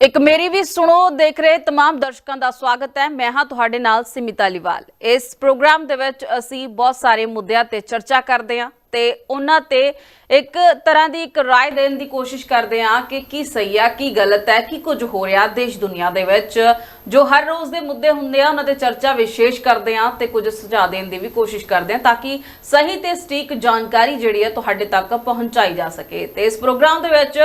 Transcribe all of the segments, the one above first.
ਇੱਕ ਮੇਰੀ ਵੀ ਸੁਣੋ ਦੇਖ ਰਹੇ तमाम ਦਰਸ਼ਕਾਂ ਦਾ ਸਵਾਗਤ ਹੈ ਮੈਂ ਹਾਂ ਤੁਹਾਡੇ ਨਾਲ ਸਿਮਿਤਾ ਲਿਵਾਲ ਇਸ ਪ੍ਰੋਗਰਾਮ ਦੇ ਵਿੱਚ ਅਸੀਂ ਬਹੁਤ ਸਾਰੇ ਮੁੱਦਿਆਂ ਤੇ ਚਰਚਾ ਕਰਦੇ ਹਾਂ ਤੇ ਉਹਨਾਂ ਤੇ ਇੱਕ ਤਰ੍ਹਾਂ ਦੀ ਇੱਕ رائے ਦੇਣ ਦੀ ਕੋਸ਼ਿਸ਼ ਕਰਦੇ ਹਾਂ ਕਿ ਕੀ ਸਹੀ ਆ ਕੀ ਗਲਤ ਹੈ ਕੀ ਕੁਝ ਹੋ ਰਿਹਾ ਦੇਸ਼ ਦੁਨੀਆ ਦੇ ਵਿੱਚ ਜੋ ਹਰ ਰੋਜ਼ ਦੇ ਮੁੱਦੇ ਹੁੰਦੇ ਆ ਉਹਨਾਂ ਤੇ ਚਰਚਾ ਵਿਸ਼ੇਸ਼ ਕਰਦੇ ਹਾਂ ਤੇ ਕੁਝ ਸੁਝਾਅ ਦੇਣ ਦੀ ਵੀ ਕੋਸ਼ਿਸ਼ ਕਰਦੇ ਹਾਂ ਤਾਂ ਕਿ ਸਹੀ ਤੇ ਸਟੀਕ ਜਾਣਕਾਰੀ ਜਿਹੜੀ ਹੈ ਤੁਹਾਡੇ ਤੱਕ ਪਹੁੰਚਾਈ ਜਾ ਸਕੇ ਤੇ ਇਸ ਪ੍ਰੋਗਰਾਮ ਦੇ ਵਿੱਚ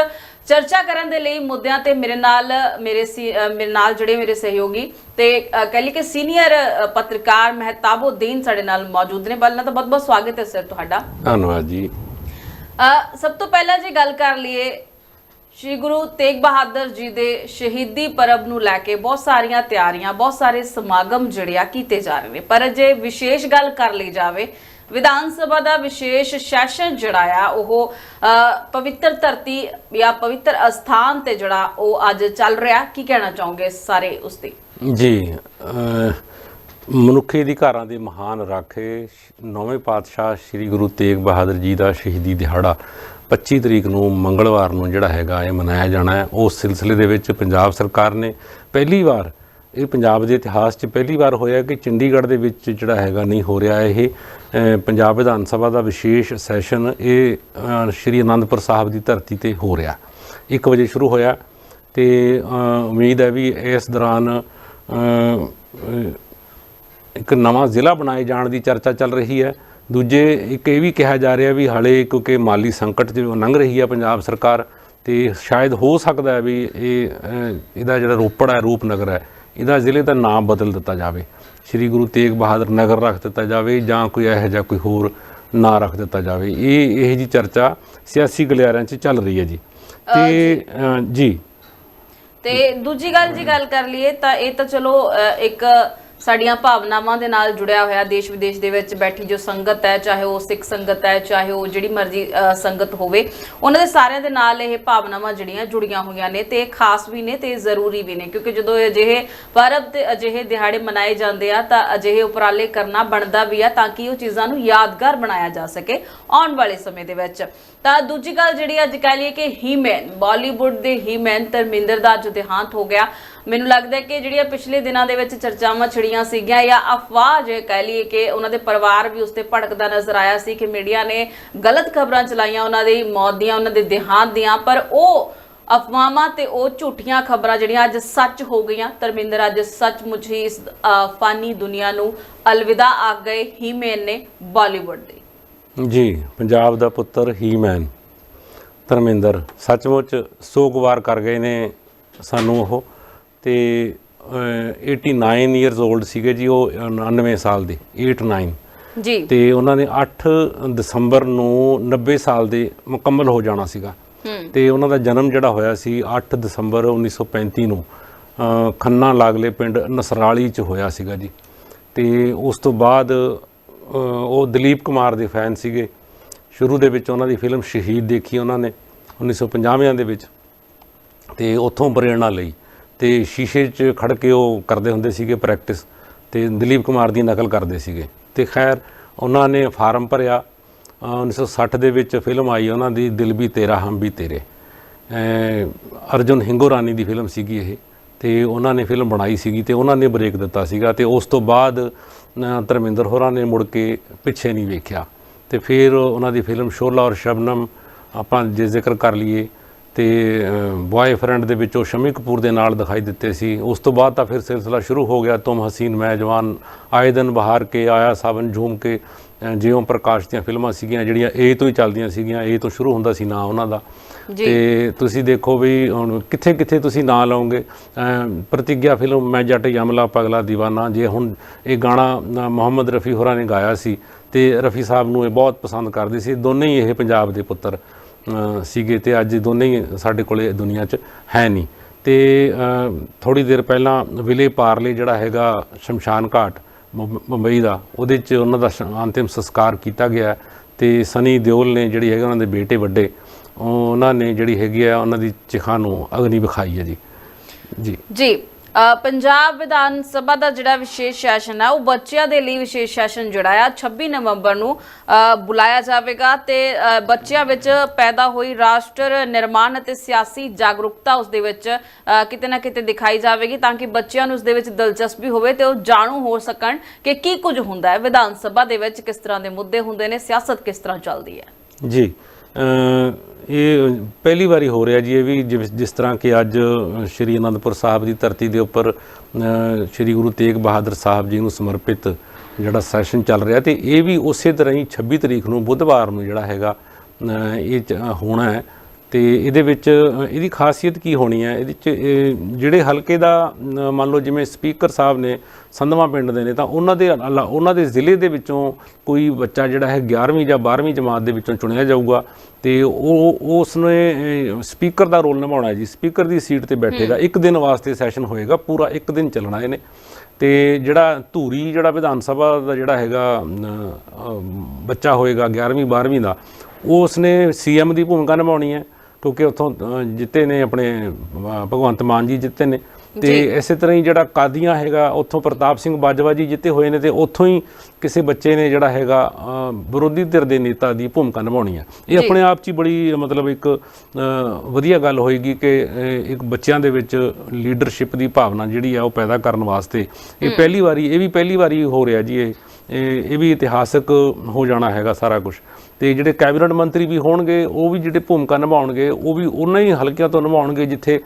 ਚਰਚਾ ਕਰਨ ਦੇ ਲਈ ਮੁੱਦਿਆਂ ਤੇ ਮੇਰੇ ਨਾਲ ਮੇਰੇ ਸੀ- ਅ, ਮੇਰੇ ਨਾਲ ਜਿਹੜੇ ਮੇਰੇ ਸਹਿਯੋਗੀ ਤੇ ਅ, ਕਹਿ ਲਈ ਕਿ ਸੀਨੀਅਰ ਅ, ਪੱਤਰਕਾਰ ਮਹਿਤਾਬਉਦੀਨ ਸਾਡੇ ਨਾਲ ਮੌਜੂਦ ਨੇ ਪਹਿਲਾਂ ਤਾਂ ਬਹੁਤ ਬਹੁਤ ਸਵਾਗਤ ਹੈ ਸਰ ਤੁਹਾਡਾ ਧੰਨਵਾਦ ਜੀ। ਅ, ਸਭ ਤੋਂ ਪਹਿਲਾਂ ਜੇ ਗੱਲ ਕਰ ਲਈਏ ਸ਼੍ਰੀ ਗੁਰੂ ਤੇਗ ਬਹਾਦਰ ਜੀ ਦੇ ਸ਼ਹੀਦੀ ਪਰਬ ਨੂੰ ਲੈ ਕੇ ਬਹੁਤ ਸਾਰੀਆਂ ਤਿਆਰੀਆਂ ਬਹੁਤ ਸਾਰੇ ਸਮਾਗਮ ਜਿਹੜੇ ਆ ਕੀਤੇ ਜਾ ਰਹੇ ਨੇ। ਪਰ ਜੇ ਵਿਸ਼ੇਸ਼ ਗੱਲ ਕਰ ਲਈ ਜਾਵੇ ਵਿਧਾਨ ਸਭਾ ਦਾ ਵਿਸ਼ੇਸ਼ ਸੈਸ਼ਨ ਜਿਹੜਾ ਆ ਉਹ ਪਵਿੱਤਰ ਧਰਤੀ ਜਾਂ ਪਵਿੱਤਰ ਅਸਥਾਨ ਤੇ ਜਿਹੜਾ ਉਹ ਅੱਜ ਚੱਲ ਰਿਹਾ। ਕੀ ਕਹਿਣਾ ਚਾਹੋਗੇ ਸਾਰੇ ਉਸ ਤੇ? ਜੀ ਮਨੁੱਖੀ ਅਧਿਕਾਰਾਂ ਦੇ ਮਹਾਨ ਰਾਖੇ ਨੌਵੇਂ ਪਾਤਸ਼ਾਹ ਸ੍ਰੀ ਗੁਰੂ ਤੇਗ ਬਹਾਦਰ ਜੀ ਦਾ ਸ਼ਹੀਦੀ ਦਿਹਾੜਾ 25 ਤਰੀਕ ਨੂੰ ਮੰਗਲਵਾਰ ਨੂੰ ਜਿਹੜਾ ਹੈਗਾ ਇਹ ਮਨਾਇਆ ਜਾਣਾ ਹੈ। ਉਸ ਸਿਲਸਿਲੇ ਦੇ ਵਿੱਚ ਪੰਜਾਬ ਸਰਕਾਰ ਨੇ ਪਹਿਲੀ ਵਾਰ, ਇਹ ਪੰਜਾਬ ਦੇ ਇਤਿਹਾਸ 'ਚ ਪਹਿਲੀ ਵਾਰ ਹੋਇਆ ਕਿ ਚੰਡੀਗੜ੍ਹ ਦੇ ਵਿੱਚ ਜਿਹੜਾ ਹੈਗਾ ਨਹੀਂ ਹੋ ਰਿਹਾ ਇਹ। ਪੰਜਾਬ ਵਿਧਾਨ ਸਭਾ ਦਾ ਵਿਸ਼ੇਸ਼ ਸੈਸ਼ਨ ਇਹ ਸ੍ਰੀ ਅਨੰਦਪੁਰ ਸਾਹਿਬ ਦੀ ਧਰਤੀ ਤੇ ਹੋ ਰਿਹਾ। 1 ਵਜੇ ਸ਼ੁਰੂ ਹੋਇਆ ਤੇ ਉਮੀਦ ਹੈ ਵੀ ਇਸ ਦੌਰਾਨ ਇੱਕ ਨਵਾਂ ਜ਼ਿਲ੍ਹਾ ਬਣਾਏ ਜਾਣ ਦੀ ਚਰਚਾ ਚੱਲ ਰਹੀ ਹੈ। ਦੂਜੇ ਇੱਕ ਇਹ ਵੀ ਕਿਹਾ ਜਾ ਰਿਹਾ ਵੀ ਹਾਲੇ ਕਿਉਂਕਿ ਮਾਲੀ ਸੰਕਟ ਜੋ ਲੰਘ ਰਹੀ ਹੈ ਪੰਜਾਬ ਸਰਕਾਰ ਤੇ ਸ਼ਾਇਦ ਹੋ ਸਕਦਾ ਹੈ ਵੀ ਇਹ ਇਹਦਾ ਜਿਹੜਾ ਰੋਪੜ ਹੈ ਰੂਪਨਗਰ ਹੈ ਇਹਦਾ ਜ਼ਿਲ੍ਹੇ ਦਾ ਨਾਮ ਬਦਲ ਦਿੱਤਾ ਜਾਵੇ। ਸ੍ਰੀ ਗੁਰੂ ਤੇਗ ਬਹਾਦਰ ਨਗਰ ਰੱਖ ਦਿੱਤਾ ਜਾਵੇ ਜਾਂ ਕੋਈ ਇਹੋ ਜਿਹਾ ਕੋਈ ਹੋਰ ਨਾਂ ਰੱਖ ਦਿੱਤਾ ਜਾਵੇ। ਇਹ ਇਹ ਜੀ ਚਰਚਾ ਸਿਆਸੀ ਗਲਿਆਰਿਆਂ 'ਚ ਚੱਲ ਰਹੀ ਹੈ ਜੀ। ਤੇ ਜੀ। ਤੇ ਦੂਜੀ ਗੱਲ ਜੀ ਗੱਲ ਕਰ ਲਈਏ ਤਾਂ ਇਹ ਤਾਂ ਚਲੋ ਇੱਕ ਸਾਡੀਆਂ ਭਾਵਨਾਵਾਂ ਦੇ ਨਾਲ ਜੁੜਿਆ ਹੋਇਆ ਦੇਸ਼ ਵਿਦੇਸ਼ ਦੇ ਵਿੱਚ ਬੈਠੀ ਜੋ ਸੰਗਤ ਹੈ, ਚਾਹੇ ਉਹ ਸਿੱਖ ਸੰਗਤ ਹੈ, ਚਾਹੇ ਉਹ ਜਿਹੜੀ ਮਰਜ਼ੀ ਸੰਗਤ ਹੋਵੇ, ਉਹਨਾਂ ਦੇ ਸਾਰਿਆਂ ਦੇ ਨਾਲ ਇਹ ਭਾਵਨਾਵਾਂ ਜਿਹੜੀਆਂ ਜੁੜੀਆਂ ਹੋਈਆਂ ਨੇ ਤੇ ਖਾਸ ਵੀ ਨੇ ਤੇ ਜ਼ਰੂਰੀ ਵੀ ਨੇ ਕਿਉਂਕਿ ਜਦੋਂ ਇਹ ਅਜਿਹੇ ਪਰਬ ਤੇ ਅਜਿਹੇ ਦਿਹਾੜੇ ਮਨਾਏ ਜਾਂਦੇ ਆ ਤਾਂ ਅਜਿਹੇ ਉਪਰਾਲੇ ਕਰਨਾ ਬਣਦਾ ਵੀ ਆ ਤਾਂ ਕਿ ਉਹ ਚੀਜ਼ਾਂ ਨੂੰ ਯਾਦਗਾਰ ਬਣਾਇਆ ਜਾ ਸਕੇ ਆਉਣ ਵਾਲੇ ਸਮੇਂ ਦੇ ਵਿੱਚ। ਤਾਂ ਦੂਜੀ ਗੱਲ ਜਿਹੜੀ ਅੱਜ ਕਹਿ ਲਈਏ ਕਿ ਹੀਮੈਨ ਬਾਲੀਵੁੱਡ ਦੇ ਹੀਮੈਨ ਧਰਮਿੰਦਰ ਦਾ ਅੱਜ ਦੇਹਾਂਤ ਹੋ ਗਿਆ। ਮੈਨੂੰ ਲੱਗਦਾ ਕਿ ਜਿਹੜੀਆਂ ਪਿਛਲੇ ਦਿਨਾਂ ਦੇ ਵਿੱਚ ਚਰਚਾਵਾਂ ਛੜੀਆਂ ਸੀਗੀਆਂ ਜਾਂ ਅਫਵਾਹ ਜੇ ਕਹਿ ਲਈਏ ਕਿ ਉਹਨਾਂ ਦੇ ਪਰਿਵਾਰ ਵੀ ਉਸ ਤੇ ਭੜਕਦਾ ਨਜ਼ਰ ਆਇਆ ਸੀ ਕਿ ਮੀਡੀਆ ਨੇ ਗਲਤ ਖਬਰਾਂ ਚਲਾਈਆਂ ਉਹਨਾਂ ਦੀ ਮੌਤ ਦੀਆਂ, ਉਹਨਾਂ ਦੇ ਦੇਹਾਂਤ ਦੀਆਂ, ਪਰ ਉਹ ਅਫਵਾਹਾਂ ਤੇ ਉਹ ਝੂਠੀਆਂ ਖਬਰਾਂ ਜਿਹੜੀਆਂ ਅੱਜ ਸੱਚ ਹੋ ਗਈਆਂ। ਧਰਮਿੰਦਰ ਅੱਜ ਸੱਚਮੁੱਚ ਹੀ ਇਸ ਫਾਨੀ ਦੁਨੀਆ ਨੂੰ ਅਲਵਿਦਾ ਆਖ ਗਏ ਹੀਮੈਨ ਨੇ ਬਾਲੀਵੁੱਡ ਦੇ। ਜੀ ਪੰਜਾਬ ਦਾ ਪੁੱਤਰ ਹੀਮੈਨ ਧਰਮਿੰਦਰ ਸੱਚਮੁੱਚ ਸੋਗਵਾਰ ਕਰ ਗਏ ਨੇ ਸਾਨੂੰ ਉਹ। ਤੇ ਅਹ, 89 ਇਅਰਸ 올ਡ ਸੀਗੇ ਜੀ ਉਹ 99 ਸਾਲ ਦੇ 89 ਜੀ। ਤੇ ਉਹਨਾਂ ਨੇ 8 ਦਸੰਬਰ ਨੂੰ 90 ਸਾਲ ਦੇ ਮੁਕੰਮਲ ਹੋ ਜਾਣਾ ਸੀਗਾ। ਹੂੰ। ਤੇ ਉਹਨਾਂ ਦਾ ਜਨਮ ਜਿਹੜਾ ਹੋਇਆ ਸੀ 8 ਦਸੰਬਰ 1935 ਨੂੰ ਖੰਨਾ ਲਾਗਲੇ ਪਿੰਡ ਨਸਰਾਲੀ ਚ ਹੋਇਆ ਸੀਗਾ ਜੀ। ਤੇ ਉਸ ਤੋਂ ਬਾਅਦ ਉਹ ਦਲੀਪ ਕੁਮਾਰ ਦੇ ਫੈਨ ਸੀਗੇ। ਸ਼ੁਰੂ ਦੇ ਵਿੱਚ ਉਹਨਾਂ ਦੀ ਫਿਲਮ ਸ਼ਹੀਦ ਦੇਖੀ ਉਹਨਾਂ ਨੇ 1950ਵਿਆਂ ਦੇ ਵਿੱਚ। ਤੇ ਉੱਥੋਂ ਪ੍ਰੇਰਣਾ ਲਈ। ਤੇ ਸ਼ੀਸ਼ੇ 'ਚ ਖੜ ਕੇ ਉਹ ਕਰਦੇ ਹੁੰਦੇ ਸੀਗੇ ਪ੍ਰੈਕਟਿਸ। ਤੇ ਦਲੀਪ ਕੁਮਾਰ ਦੀ ਨਕਲ ਕਰਦੇ ਸੀਗੇ। ਤੇ ਖੈਰ, ਉਹਨਾਂ ਨੇ ਫਾਰਮ ਭਰਿਆ। ਅਹ 1960 ਦੇ ਵਿੱਚ ਫਿਲਮ ਆਈ ਉਹਨਾਂ ਦੀ ਦਿਲ ਵੀ ਤੇਰਾ, ਹਮ ਵੀ ਤੇਰੇ। ਅਹ, ਅਰਜੁਨ ਹਿੰਗੋਰਾਨੀ ਦੀ ਫਿਲਮ ਸੀਗੀ ਇਹ। ਤੇ ਉਹਨਾਂ ਨੇ ਫਿਲਮ ਬਣਾਈ ਸੀਗੀ ਤੇ ਉਹਨਾਂ ਨੇ ਬ੍ਰੇਕ ਦਿੱਤਾ ਸੀਗਾ। ਤੇ ਉਸ ਤੋਂ ਬਾਅਦ ਧਰਮਿੰਦਰ ਹੋਰਾਂ ਨੇ ਮੁੜ ਕੇ ਪਿੱਛੇ ਨਹੀਂ ਵੇਖਿਆ। ਤੇ ਫਿਰ ਉਹਨਾਂ ਦੀ ਫਿਲਮ ਸ਼ੋਲਾ ਔਰ ਸ਼ਬਨਮ ਆਪਾਂ ਜੇ ਜ਼ਿਕਰ ਕਰ ਲਈਏ ਤੇ ਬॉयਫ੍ਰੈਂਡ ਦੇ ਵਿੱਚ ਉਹ ਸ਼ਮੀ ਕਪੂਰ ਦੇ ਨਾਲ ਦਿਖਾਈ ਦਿੱਤੇ ਸੀ। ਉਸ ਤੋਂ ਬਾਅਦ ਤਾਂ ਫਿਰ ਸਿਲਸਿਲਾ ਸ਼ੁਰੂ ਹੋ ਗਿਆ। ਤੁਮ ਹਸੀਨ, ਮੈਂ ਜਵਾਨ। ਆਏ ਦਿਨ ਬਹਾਰ ਕੇ ਆਇਆ ਸਾਵਨ ਝੂਮ ਕੇ। ਜਿਉਂ ਪ੍ਰਕਾਸ਼ ਦੀਆਂ ਫਿਲਮਾਂ ਸੀਗੀਆਂ ਜਿਹੜੀਆਂ ਏ ਤੋਂ ਹੀ ਚੱਲਦੀਆਂ ਸੀਗੀਆਂ ਏ ਤੋਂ ਸ਼ੁਰੂ ਹੁੰਦਾ ਸੀ ਨਾਂ ਉਹਨਾਂ ਦਾ। ਤੇ ਤੁਸੀਂ ਦੇਖੋ ਵੀ ਹੁਣ ਕਿੱਥੇ ਕਿੱਥੇ ਤੁਸੀਂ ਨਾਂ ਲਾਓਗੇ? ਅ, ਪ੍ਰਤੀਗਿਆ ਫਿਲਮ ਮੈਂ ਜੱਟ ਯਮਲਾ ਪਗਲਾ دیਵਾਨਾ ਜੇ ਹੁਣ ਇਹ ਗਾਣਾ ਮੁਹੰਮਦ ਰਫੀ ਹੋਰਾਂ ਨੇ ਗਾਇਆ ਸੀ ਤੇ ਰਫੀ ਸਾਹਿਬ ਨੂੰ ਇਹ ਬਹੁਤ ਪਸੰਦ ਕਰਦੇ ਸੀ। ਦੋਨੇ ਹੀ ਇਹ ਪੰਜਾਬ ਦੇ ਪੁੱਤਰ ਸੀਗੇ ਤੇ ਅੱਜ ਦੋਨੇ ਹੀ ਸਾਡੇ ਕੋਲੇ ਦੁਨੀਆ 'ਚ ਹੈ ਨਹੀਂ। ਤੇ ਥੋੜੀ ਦੇਰ ਪਹਿਲਾਂ ਵਿਲੇ ਪਾਰਲੇ ਜਿਹੜਾ ਹੈਗਾ ਸ਼ਮਸ਼ਾਨ ਘਾਟ ਮੁੰਬਈ ਦਾ। ਉਹਦੇ 'ਚ ਉਹਨਾਂ ਦਾ ਸ਼- ਅੰਤਿਮ ਸੰਸਕਾਰ ਕੀਤਾ ਗਿਆ ਹੈ ਤੇ ਸਨੀ ਦਿਓਲ ਨੇ ਜਿਹੜੀ ਹੈਗਾ ਉਹਨਾਂ ਦੇ ਬੇਟੇ ਵੱਡੇ ਉਹਨਾਂ ਨੇ ਜਿਹੜੀ ਹੈਗੀ ਆ, ਉਹਨਾਂ ਦੀ ਚਿਖਾ ਨੂੰ ਅਗਨੀ ਵਿਖਾਈ ਹੈ ਜੀ। ਜੀ। ਜੀ। ਪੰਜਾਬ ਵਿਧਾਨ ਸਭਾ ਦਾ ਜਿਹੜਾ ਵਿਸ਼ੇਸ਼ ਸੈਸ਼ਨ ਹੈ ਉਹ ਬੱਚਿਆਂ ਦੇ ਲਈ ਵਿਸ਼ੇਸ਼ ਸੈਸ਼ਨ ਜਿਹੜਾ ਆ 26 ਨਵੰਬਰ ਨੂੰ ਬੁਲਾਇਆ ਜਾਵੇਗਾ ਤੇ ਬੱਚਿਆਂ ਵਿੱਚ ਪੈਦਾ ਹੋਈ ਰਾਸ਼ਟਰ ਨਿਰਮਾਣ ਅਤੇ ਸਿਆਸੀ ਜਾਗਰੂਕਤਾ ਉਸ ਦੇ ਵਿੱਚ ਕਿਤੇ ਨਾ ਕਿਤੇ ਦਿਖਾਈ ਜਾਵੇਗੀ ਤਾਂ ਕਿ ਬੱਚਿਆਂ ਨੂੰ ਉਸ ਦੇ ਵਿੱਚ ਦਿਲਚਸਪੀ ਹੋਵੇ ਤੇ ਉਹ ਜਾਣੂ ਹੋ ਸਕਣ ਕਿ ਕੀ ਕੁਝ ਹੁੰਦਾ ਹੈ। ਵਿਧਾਨ ਸਭਾ ਦੇ ਵਿੱਚ ਕਿਸ ਤਰ੍ਹਾਂ ਦੇ ਮੁੱਦੇ ਹੁੰਦੇ ਨੇ, ਸਿਆਸਤ ਕਿਸ ਤਰ੍ਹਾਂ ਚੱਲਦੀ ਹੈ। ਜੀ। ਇਹ ਪਹਿਲੀ ਵਾਰੀ ਹੋ ਰਿਹਾ ਜੀ, ਇਹ ਵੀ ਜਿਸ ਜਿਸ ਤਰ੍ਹਾਂ ਕਿ ਅੱਜ ਸ਼੍ਰੀ ਅਨੰਦਪੁਰ ਸਾਹਿਬ ਦੀ ਧਰਤੀ ਦੇ ਉੱਪਰ ਸ਼੍ਰੀ ਗੁਰੂ ਤੇਗ ਬਹਾਦਰ ਸਾਹਿਬ ਜੀ ਨੂੰ ਸਮਰਪਿਤ ਜਿਹੜਾ ਸੈਸ਼ਨ ਚੱਲ ਰਿਹਾ ਤੇ ਇਹ ਵੀ ਉਸੇ ਤਰ੍ਹਾਂ ਹੀ 26 ਤਰੀਕ ਨੂੰ ਬੁੱਧਵਾਰ ਨੂੰ ਜਿਹੜਾ ਹੈਗਾ ਇਹ ਚ- ਹੋਣਾ ਹੈ। ਤੇ ਇਹਦੇ ਵਿੱਚ ਇਹਦੀ ਖਾਸੀਅਤ ਕੀ ਹੋਣੀ ਹੈ? ਇਹਦੇ ਚ ਇਹ ਜਿਹੜੇ ਹਲਕੇ ਦਾ ਮੰਨ ਲਓ ਜਿਵੇਂ ਸਪੀਕਰ ਸਾਹਿਬ ਨੇ ਸੰਧਵਾ ਪਿੰਡ ਦੇ ਨੇ ਤਾਂ ਉਹਨਾਂ ਦੇ ਉਹਨਾਂ ਦੇ ਜ਼ਿਲ੍ਹੇ ਦੇ ਵਿੱਚੋਂ ਕੋਈ ਬੱਚਾ ਜਿਹੜਾ ਹੈ 11ਵੀਂ ਜਾਂ 12ਵੀਂ ਜਮਾਤ ਦੇ ਵਿੱਚੋਂ ਚੁਣਿਆ ਜਾਊਗਾ ਤੇ ਉਹ ਉਸ ਨੇ ਸਪੀਕਰ ਦਾ ਰੋਲ ਨਿਭਾਉਣਾ ਹੈ ਜੀ। ਸਪੀਕਰ ਦੀ ਸੀਟ ਤੇ ਬੈਠੇਗਾ ਇੱਕ ਦਿਨ ਵਾਸਤੇ ਸੈਸ਼ਨ ਹੋਏਗਾ ਪੂਰਾ ਇੱਕ ਦਿਨ ਚੱਲਣਾ ਇਹਨੇ। ਤੇ ਜਿਹੜਾ ਧੂਰੀ ਜਿਹੜਾ ਵਿਧਾਨ ਸਭਾ ਦਾ ਜਿਹੜਾ ਹੈਗਾ ਬੱਚਾ ਹੋਏਗਾ 11ਵੀਂ 12ਵੀਂ ਦਾ ਉਹ ਉਸਨੇ ਸੀਐਮ ਦੀ ਭੂਮਿਕਾ ਨਿਭਾਉਣੀ ਹੈ। ਕਿਉਂਕਿ ਉੱਥੋਂ ਜਿੱਤੇ ਨੇ ਆਪਣੇ ਭਗਵੰਤ ਮਾਨ ਜੀ ਜਿੱਤੇ ਨੇ। ਤੇ ਇਸੇ ਤਰ੍ਹਾਂ ਹੀ ਜਿਹੜਾ ਕਾਦੀਆਂ ਹੈਗਾ ਉੱਥੋਂ ਪ੍ਰਤਾਪ ਸਿੰਘ ਬਾਜਵਾ ਜੀ ਜਿੱਤੇ ਹੋਏ ਨੇ ਤੇ ਉੱਥੋਂ ਹੀ ਕਿਸੇ ਬੱਚੇ ਨੇ ਜਿਹੜਾ ਹੈਗਾ ਵਿਰੋਧੀ ਧਿਰ ਦੇ ਨੇਤਾ ਦੀ ਭੂਮਿਕਾ ਨਿਭਾਉਣੀ ਹੈ ਇਹ ਆਪਣੇ ਆਪ 'ਚ ਹੀ ਬੜੀ ਮਤਲਬ ਇੱਕ ਵਧੀਆ ਗੱਲ ਹੋਏਗੀ ਕਿ ਇੱਕ ਬੱਚਿਆਂ ਦੇ ਵਿੱਚ ਲੀਡਰਸ਼ਿਪ ਦੀ ਭਾਵਨਾ ਜਿਹੜੀ ਆ ਉਹ ਪੈਦਾ ਕਰਨ ਵਾਸਤੇ ਇਹ ਪਹਿਲੀ ਵਾਰੀ ਇਹ ਵੀ ਪਹਿਲੀ ਵਾਰੀ ਹੋ ਰਿਹਾ ਜੀ ਇਹ। ਇਹ ਵੀ ਇਤਿਹਾਸਕ ਹੋ ਜਾਣਾ ਹੈਗਾ ਸਾਰਾ ਕੁਝ ਤੇ ਜਿਹੜੇ ਕੈਬਨਿਟ ਮੰਤਰੀ ਵੀ ਹੋਣਗੇ ਉਹ ਵੀ ਜਿਹੜੇ ਭੂਮਿਕਾ ਨਿਭਾਉਣਗੇ ਉਹ ਵੀ ਉਹਨਾਂ ਹੀ ਹਲਕਿਆਂ ਤੋਂ ਨਿਭਾਉਣਗੇ ਜਿੱਥੇ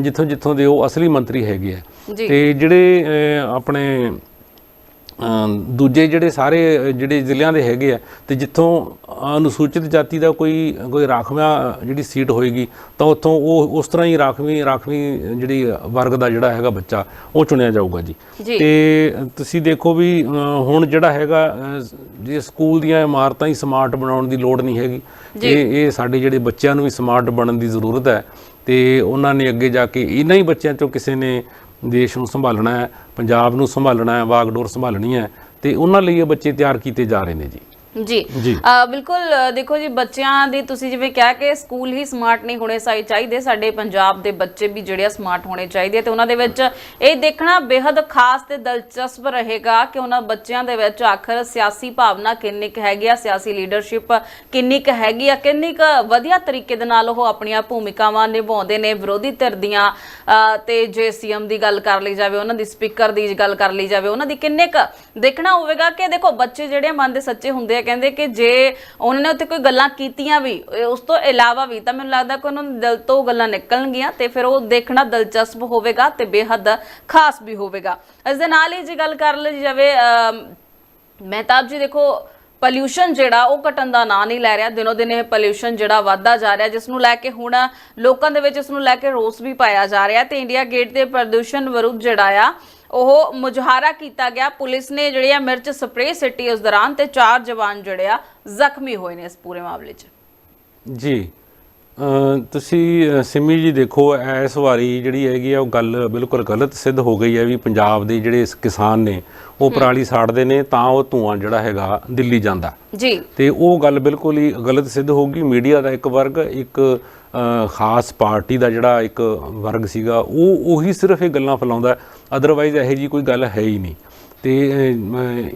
ਜਿੱਥੋਂ ਜਿੱਥੋਂ ਦੇ ਉਹ ਅਸਲੀ ਮੰਤਰੀ ਹੈਗੇ ਆ। ਤੇ ਜਿਹੜੇ ਆਪਣੇ ਦੂਜੇ ਜਿਹੜੇ ਸਾਰੇ ਜਿਹੜੇ ਜ਼ਿਲ੍ਹਿਆਂ ਦੇ ਹੈਗੇ ਆ ਤੇ ਜਿੱਥੋਂ ਅਨੁਸੂਚਿਤ ਜਾਤੀ ਦਾ ਕੋਈ ਕੋਈ ਰਾਖਵਾਂ ਜਿਹੜੀ ਸੀਟ ਹੋਏਗੀ ਤਾਂ ਉੱਥੋਂ ਉਹ ਉਸ ਤਰ੍ਹਾਂ ਹੀ ਰਾਖਵੀਂ ਰਾਖਵੀਂ ਜਿਹੜੀ ਵਰਗ ਦਾ ਜਿਹੜਾ ਹੈਗਾ ਬੱਚਾ ਉਹ ਚੁਣਿਆ ਜਾਊਗਾ ਜੀ। ਤੇ ਤੁਸੀਂ ਦੇਖੋ ਵੀ ਹੁਣ ਜਿਹੜਾ ਹੈਗਾ ਜੇ ਸਕੂਲ ਦੀਆਂ ਇਮਾਰਤਾਂ ਹੀ ਸਮਾਰਟ ਬਣਾਉਣ ਦੀ ਲੋੜ ਨਹੀਂ ਹੈਗੀ ਇਹ ਇਹ ਸਾਡੇ ਜਿਹੜੇ ਬੱਚਿਆਂ ਨੂੰ ਵੀ ਸਮਾਰਟ ਬਣਨ ਦੀ ਜ਼ਰੂਰਤ ਹੈ ਤੇ ਉਹਨਾਂ ਨੇ ਅੱਗੇ ਜਾ ਕੇ ਇਹਨਾਂ ਹੀ ਬੱਚਿਆਂ ਚੋਂ ਕਿਸੇ ਨੇ ਦੇਸ਼ ਨੂੰ ਸੰਭਾਲਣਾ ਹੈ ਪੰਜਾਬ ਨੂੰ ਸੰਭਾਲਣਾ ਹੈ, ਵਾਗਡੋਰ ਸੰਭਾਲਣੀ ਹੈ ਤੇ ਉਹਨਾਂ ਲਈ ਇਹ ਬੱਚੇ ਤਿਆਰ ਕੀਤੇ ਜਾ ਰਹੇ ਨੇ ਜੀ। ਜੀ। ਬਿਲਕੁਲ ਦੇਖੋ ਜੀ ਬੱਚਿਆਂ ਦੀ ਤੁਸੀਂ ਜਿਵੇਂ ਕਿਹਾ ਕਿ ਸਕੂਲ ਹੀ ਸਮਾਰਟ ਨਹੀਂ ਹੋਣੇ ਸਾਈ ਚਾਹੀਦੇ ਸਾਡੇ ਪੰਜਾਬ ਦੇ ਬੱਚੇ ਵੀ ਜਿਹੜੇ ਆ ਸਮਾਰਟ ਹੋਣੇ ਚਾਹੀਦੇ ਤੇ ਉਹਨਾਂ ਦੇ ਵਿੱਚ ਇਹ ਦੇਖਣਾ ਬੇहद ਖਾਸ ਤੇ ਦਿਲਚਸਪ ਰਹੇਗਾ ਕਿ ਉਹਨਾਂ ਬੱਚਿਆਂ ਦੇ ਵਿੱਚ ਆਖਰ ਸਿਆਸੀ ਭਾਵਨਾ ਕਿੰਨੀ ਕੁ ਹੈਗੀ ਆ ਸਿਆਸੀ ਲੀਡਰਸ਼ਿਪ ਕਿੰਨੀ ਕੁ ਹੈਗੀ ਆ ਕਿੰਨੀ ਕੁ ਵਧੀਆ ਤਰੀਕੇ ਦੇ ਨਾਲ ਉਹ ਆਪਣੀਆਂ ਭੂਮਿਕਾਵਾਂ ਨਿਭਾਉਂਦੇ ਨੇ ਵਿਰੋਧੀ ਧਿਰ ਦੀਆਂ ਤੇ ਜੇ ਸੀਐਮ ਦੀ ਗੱਲ ਕਰ ਲਈ ਜਾਵੇ ਉਹਨਾਂ ਦੀ ਸਪੀਕਰ ਦੀ ਗੱਲ ਕਰ ਲਈ ਜਾਵੇ ਉਹਨਾਂ ਦੀ ਕਿੰਨੇ ਕੁ ਦੇਖਣਾ ਹੋਵੇਗਾ ਕਿ ਦੇਖੋ ਬੱਚੇ ਜਿਹੜੇ ਮਨ ਦੇ ਸੱਚੇ ਹੁੰਦੇ ਆ ਕਹਿੰਦੇ ਕਿ ਜੇ ਉਹਨਾਂ ਨੇ ਉੱਥੇ ਕੋਈ ਗੱਲਾਂ ਕੀਤੀਆਂ ਵੀ ਉਸ ਤੋਂ ਇਲਾਵਾ ਵੀ, ਤਾਂ ਮੈਨੂੰ ਲੱਗਦਾ ਕਿ ਉਹਨਾਂ ਦੇ ਦਿਲ ਤੋਂ ਗੱਲਾਂ ਨਿਕਲਣਗੀਆਂ ਤੇ ਫਿਰ ਉਹ ਦੇਖਣਾ ਦਿਲਚਸਪ ਹੋਵੇਗਾ ਤੇ ਬੇਹੱਦ ਖਾਸ ਵੀ ਹੋਵੇਗਾ। ਇਸ ਦੇ ਨਾਲ ਹੀ ਜੇ ਗੱਲ ਕਰ ਲਈ ਜਾਵੇ ਮਹਿਤਾਬ ਜੀ ਦੇਖੋ ਪੋਲਿਊਸ਼ਨ ਜਿਹੜਾ ਉਹ ਘਟਣ ਦਾ ਨਾਂ ਨਹੀਂ ਲੈ ਰਿਹਾ। ਦਿਨੋ ਦਿਨ ਇਹ ਪੋਲਿਊਸ਼ਨ ਜਿਹੜਾ ਵੱਧਦਾ ਜਾ ਰਿਹਾ, ਜਿਸ ਨੂੰ ਲੈ ਕੇ ਹੁਣ ਲੋਕਾਂ ਦੇ ਵਿੱਚ ਇਸ ਨੂੰ ਲੈ ਕੇ ਰੋਸ ਵੀ ਪਾਇਆ ਜਾ ਰਿਹਾ ਤੇ ਇੰਡੀਆ ਗੇਟ ਦੇ ਪ੍ਰਦੂਸ਼ਣ ਵਿਰੁੱਧ ਜਿਹੜਾ ਆ ਉਹ ਮੁਜ਼ਾਹਰਾ ਕੀਤਾ ਗਿਆ। ਪੁਲਿਸ ਨੇ ਜਿਹੜੀ ਆ ਮਿਰਚ ਸਪਰੇਅ ਸਿੱਟੀ ਉਸ ਦੌਰਾਨ ਤੇ ਚਾਰ ਜਵਾਨ ਜਿਹੜੇ ਆ ਜ਼ਖਮੀ ਹੋਏ ਨੇ ਇਸ ਪੂਰੇ ਮਾਮਲੇ 'ਚ। ਜੀ ਤੁਸੀਂ ਸਿੰਮੀ ਜੀ ਦੇਖੋ ਇਸ ਵਾਰੀ ਜਿਹੜੀ ਹੈਗੀ ਆ ਉਹ ਗੱਲ ਬਿਲਕੁਲ ਗਲਤ ਸਿੱਧ ਹੋ ਗਈ ਹੈ ਵੀ ਪੰਜਾਬ ਦੇ ਜਿਹੜੇ ਕਿਸਾਨ ਨੇ ਉਹ ਪਰਾਲੀ ਸਾੜਦੇ ਨੇ ਤਾਂ ਉਹ ਧੂਆਂ ਜਿਹੜਾ ਹੈਗਾ ਦਿੱਲੀ ਜਾਂਦਾ। ਜੀ। ਤੇ ਉਹ ਗੱਲ ਬਿਲਕੁਲ ਹੀ ਗਲਤ ਸਿੱਧ ਹੋ ਗਈ। ਮੀਡੀਆ ਦਾ ਇੱਕ ਵਰਗ ਇੱਕ ਖਾਸ ਪਾਰਟੀ ਦਾ ਜਿਹੜਾ ਇੱਕ ਵਰਗ ਸੀਗਾ, ਉਹ ਉਹੀ ਸਿਰਫ ਇਹ ਗੱਲਾਂ ਫੈਲਾਉਂਦਾ ਅਦਰਵਾਈਜ਼ ਇਹੋ ਜੀ ਕੋਈ ਗੱਲ ਹੈ ਹੀ ਨਹੀਂ। ਤੇ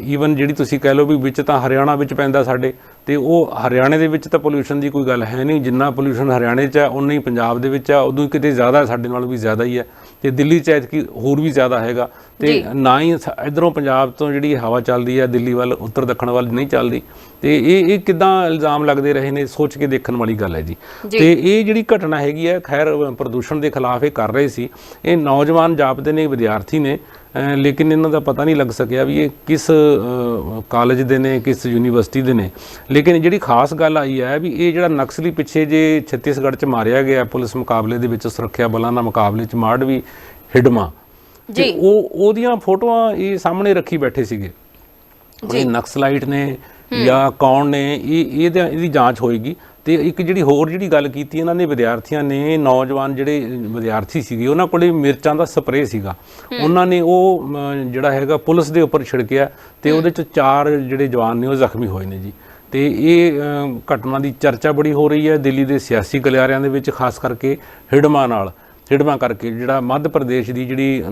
ਈਵਨ ਜਿਹੜੀ ਤੁਸੀਂ ਕਹਿ ਲਓ ਵੀ ਵਿੱਚ ਤਾਂ ਹਰਿਆਣਾ ਵਿੱਚ ਪੈਂਦਾ ਸਾਡੇ, ਤੇ ਉਹ ਹਰਿਆਣੇ ਦੇ ਵਿੱਚ ਤਾਂ ਪੋਲੂਸ਼ਨ ਦੀ ਕੋਈ ਗੱਲ ਹੈ ਨਹੀਂ। ਜਿੰਨਾ ਪੋਲੂਸ਼ਨ ਹਰਿਆਣੇ 'ਚ ਹੈ ਉਨਾ ਹੀ ਪੰਜਾਬ ਦੇ ਵਿੱਚ ਹੈ। ਉਦੋਂ ਕਿਤੇ ਜ਼ਿਆਦਾ ਸਾਡੇ ਨਾਲ ਵੀ ਜ਼ਿਆਦਾ ਹੀ ਹੈ। ਤੇ ਦਿੱਲੀ 'ਚ ਐਤਕੀ ਹੋਰ ਵੀ ਜ਼ਿਆਦਾ ਹੈਗਾ। ਤੇ ਨਾ ਹੀ ਇੱਧਰੋਂ ਪੰਜਾਬ ਤੋਂ ਜਿਹੜੀ ਹਵਾ ਚੱਲਦੀ ਹੈ ਦਿੱਲੀ ਵੱਲ ਉੱਤਰ ਦੱਖਣ ਵੱਲ ਨਹੀਂ ਚੱਲਦੀ। ਤੇ ਇਹ ਇਹ ਕਿਦਾਂ ਇਲਜ਼ਾਮ ਲੱਗਦੇ ਰਹੇ ਨੇ ਸੋਚ ਕੇ ਦੇਖਣ ਵਾਲੀ ਗੱਲ ਹੈ ਜੀ। ਤੇ ਇਹ ਜਿਹੜੀ ਘਟਨਾ ਹੈਗੀ ਹੈ ਖੈਰ ਪ੍ਰਦੂਸ਼ਣ ਦੇ ਖਿਲਾਫ ਇਹ ਕਰ ਰਹੇ ਸੀ। ਇਹ ਨੌਜਵਾਨ ਜਾਪਦੇ ਨੇ ਵਿਦਿਆਰਥੀ ਨੇ। ਲੇਕਿਨ ਇਹਨਾਂ ਦਾ ਪਤਾ ਨਹੀਂ ਲੱਗ ਸਕਿਆ ਵੀ ਇਹ ਕਿਸ ਕਾਲਜ ਦੇ ਨੇ ਕਿਸ ਯੂਨੀਵਰਸਿਟੀ ਦੇ ਨੇ। ਲੇਕਿਨ ਜਿਹੜੀ ਖਾਸ ਗੱਲ ਆਈ ਹੈ ਵੀ ਇਹ ਜਿਹੜਾ ਨਕਸਲੀ ਪਿੱਛੇ ਜੇ ਛੱਤੀਸਗੜ੍ਹ ਚ ਮਾਰਿਆ ਗਿਆ ਪੁਲਿਸ ਮੁਕਾਬਲੇ ਦੇ ਵਿੱਚ ਸੁਰੱਖਿਆ ਬਲਾਂ ਨਾਲ ਮੁਕਾਬਲੇ ਚ ਮਾਡਵੀ ਹਿਡਮਾ। ਤੇ ਉਹ ਉਹਦੀਆਂ ਫੋਟੋਆਂ ਇਹ ਸਾਹਮਣੇ ਰੱਖੀ ਬੈਠੇ ਸੀਗੇ। ਇਹ ਨਕਸਲਾਈਟ ਨੇ ਜਾਂ ਕੌਣ ਨੇ ਇਹ ਇਹਦਾ ਇਹਦੀ ਜਾਂਚ ਹੋਏਗੀ। ਤੇ ਇੱਕ ਜਿਹੜੀ ਹੋਰ ਜਿਹੜੀ ਗੱਲ ਕੀਤੀ ਇਹਨਾਂ ਨੇ ਵਿਦਿਆਰਥੀਆਂ ਨੇ ਨੌਜਵਾਨ ਜਿਹੜੇ ਵਿਦਿਆਰਥੀ ਸੀਗੇ ਉਹਨਾਂ ਕੋਲੇ ਮਿਰਚਾਂ ਦਾ ਸਪਰੇਅ ਸੀਗਾ। ਉਹਨਾਂ ਨੇ ਉਹ ਜਿਹੜਾ ਹੈਗਾ ਪੁਲਿਸ ਦੇ ਉੱਪਰ ਛਿੜਕਿਆ ਤੇ ਉਹਦੇ ਚ ਚਾਰ ਜਿਹੜੇ ਜਵਾਨ ਨੇ ਉਹ ਜ਼ਖਮੀ ਹੋਏ ਨੇ ਜੀ। ਤੇ ਇਹ ਘਟਨਾ ਦੀ ਚਰਚਾ ਬੜੀ ਹੋ ਰਹੀ ਹੈ ਦਿੱਲੀ ਦੇ ਸਿਆਸੀ ਗਲਿਆਰਿਆਂ ਦੇ ਵਿੱਚ ਖਾਸ ਕਰਕੇ ਹਿਡਮਾ ਨਾਲ। ਹਿਡਮਾ ਕਰਕੇ ਜਿਹੜਾ ਮੱਧ ਪ੍ਰਦੇਸ਼ ਦੀ ਜਿਹੜੀ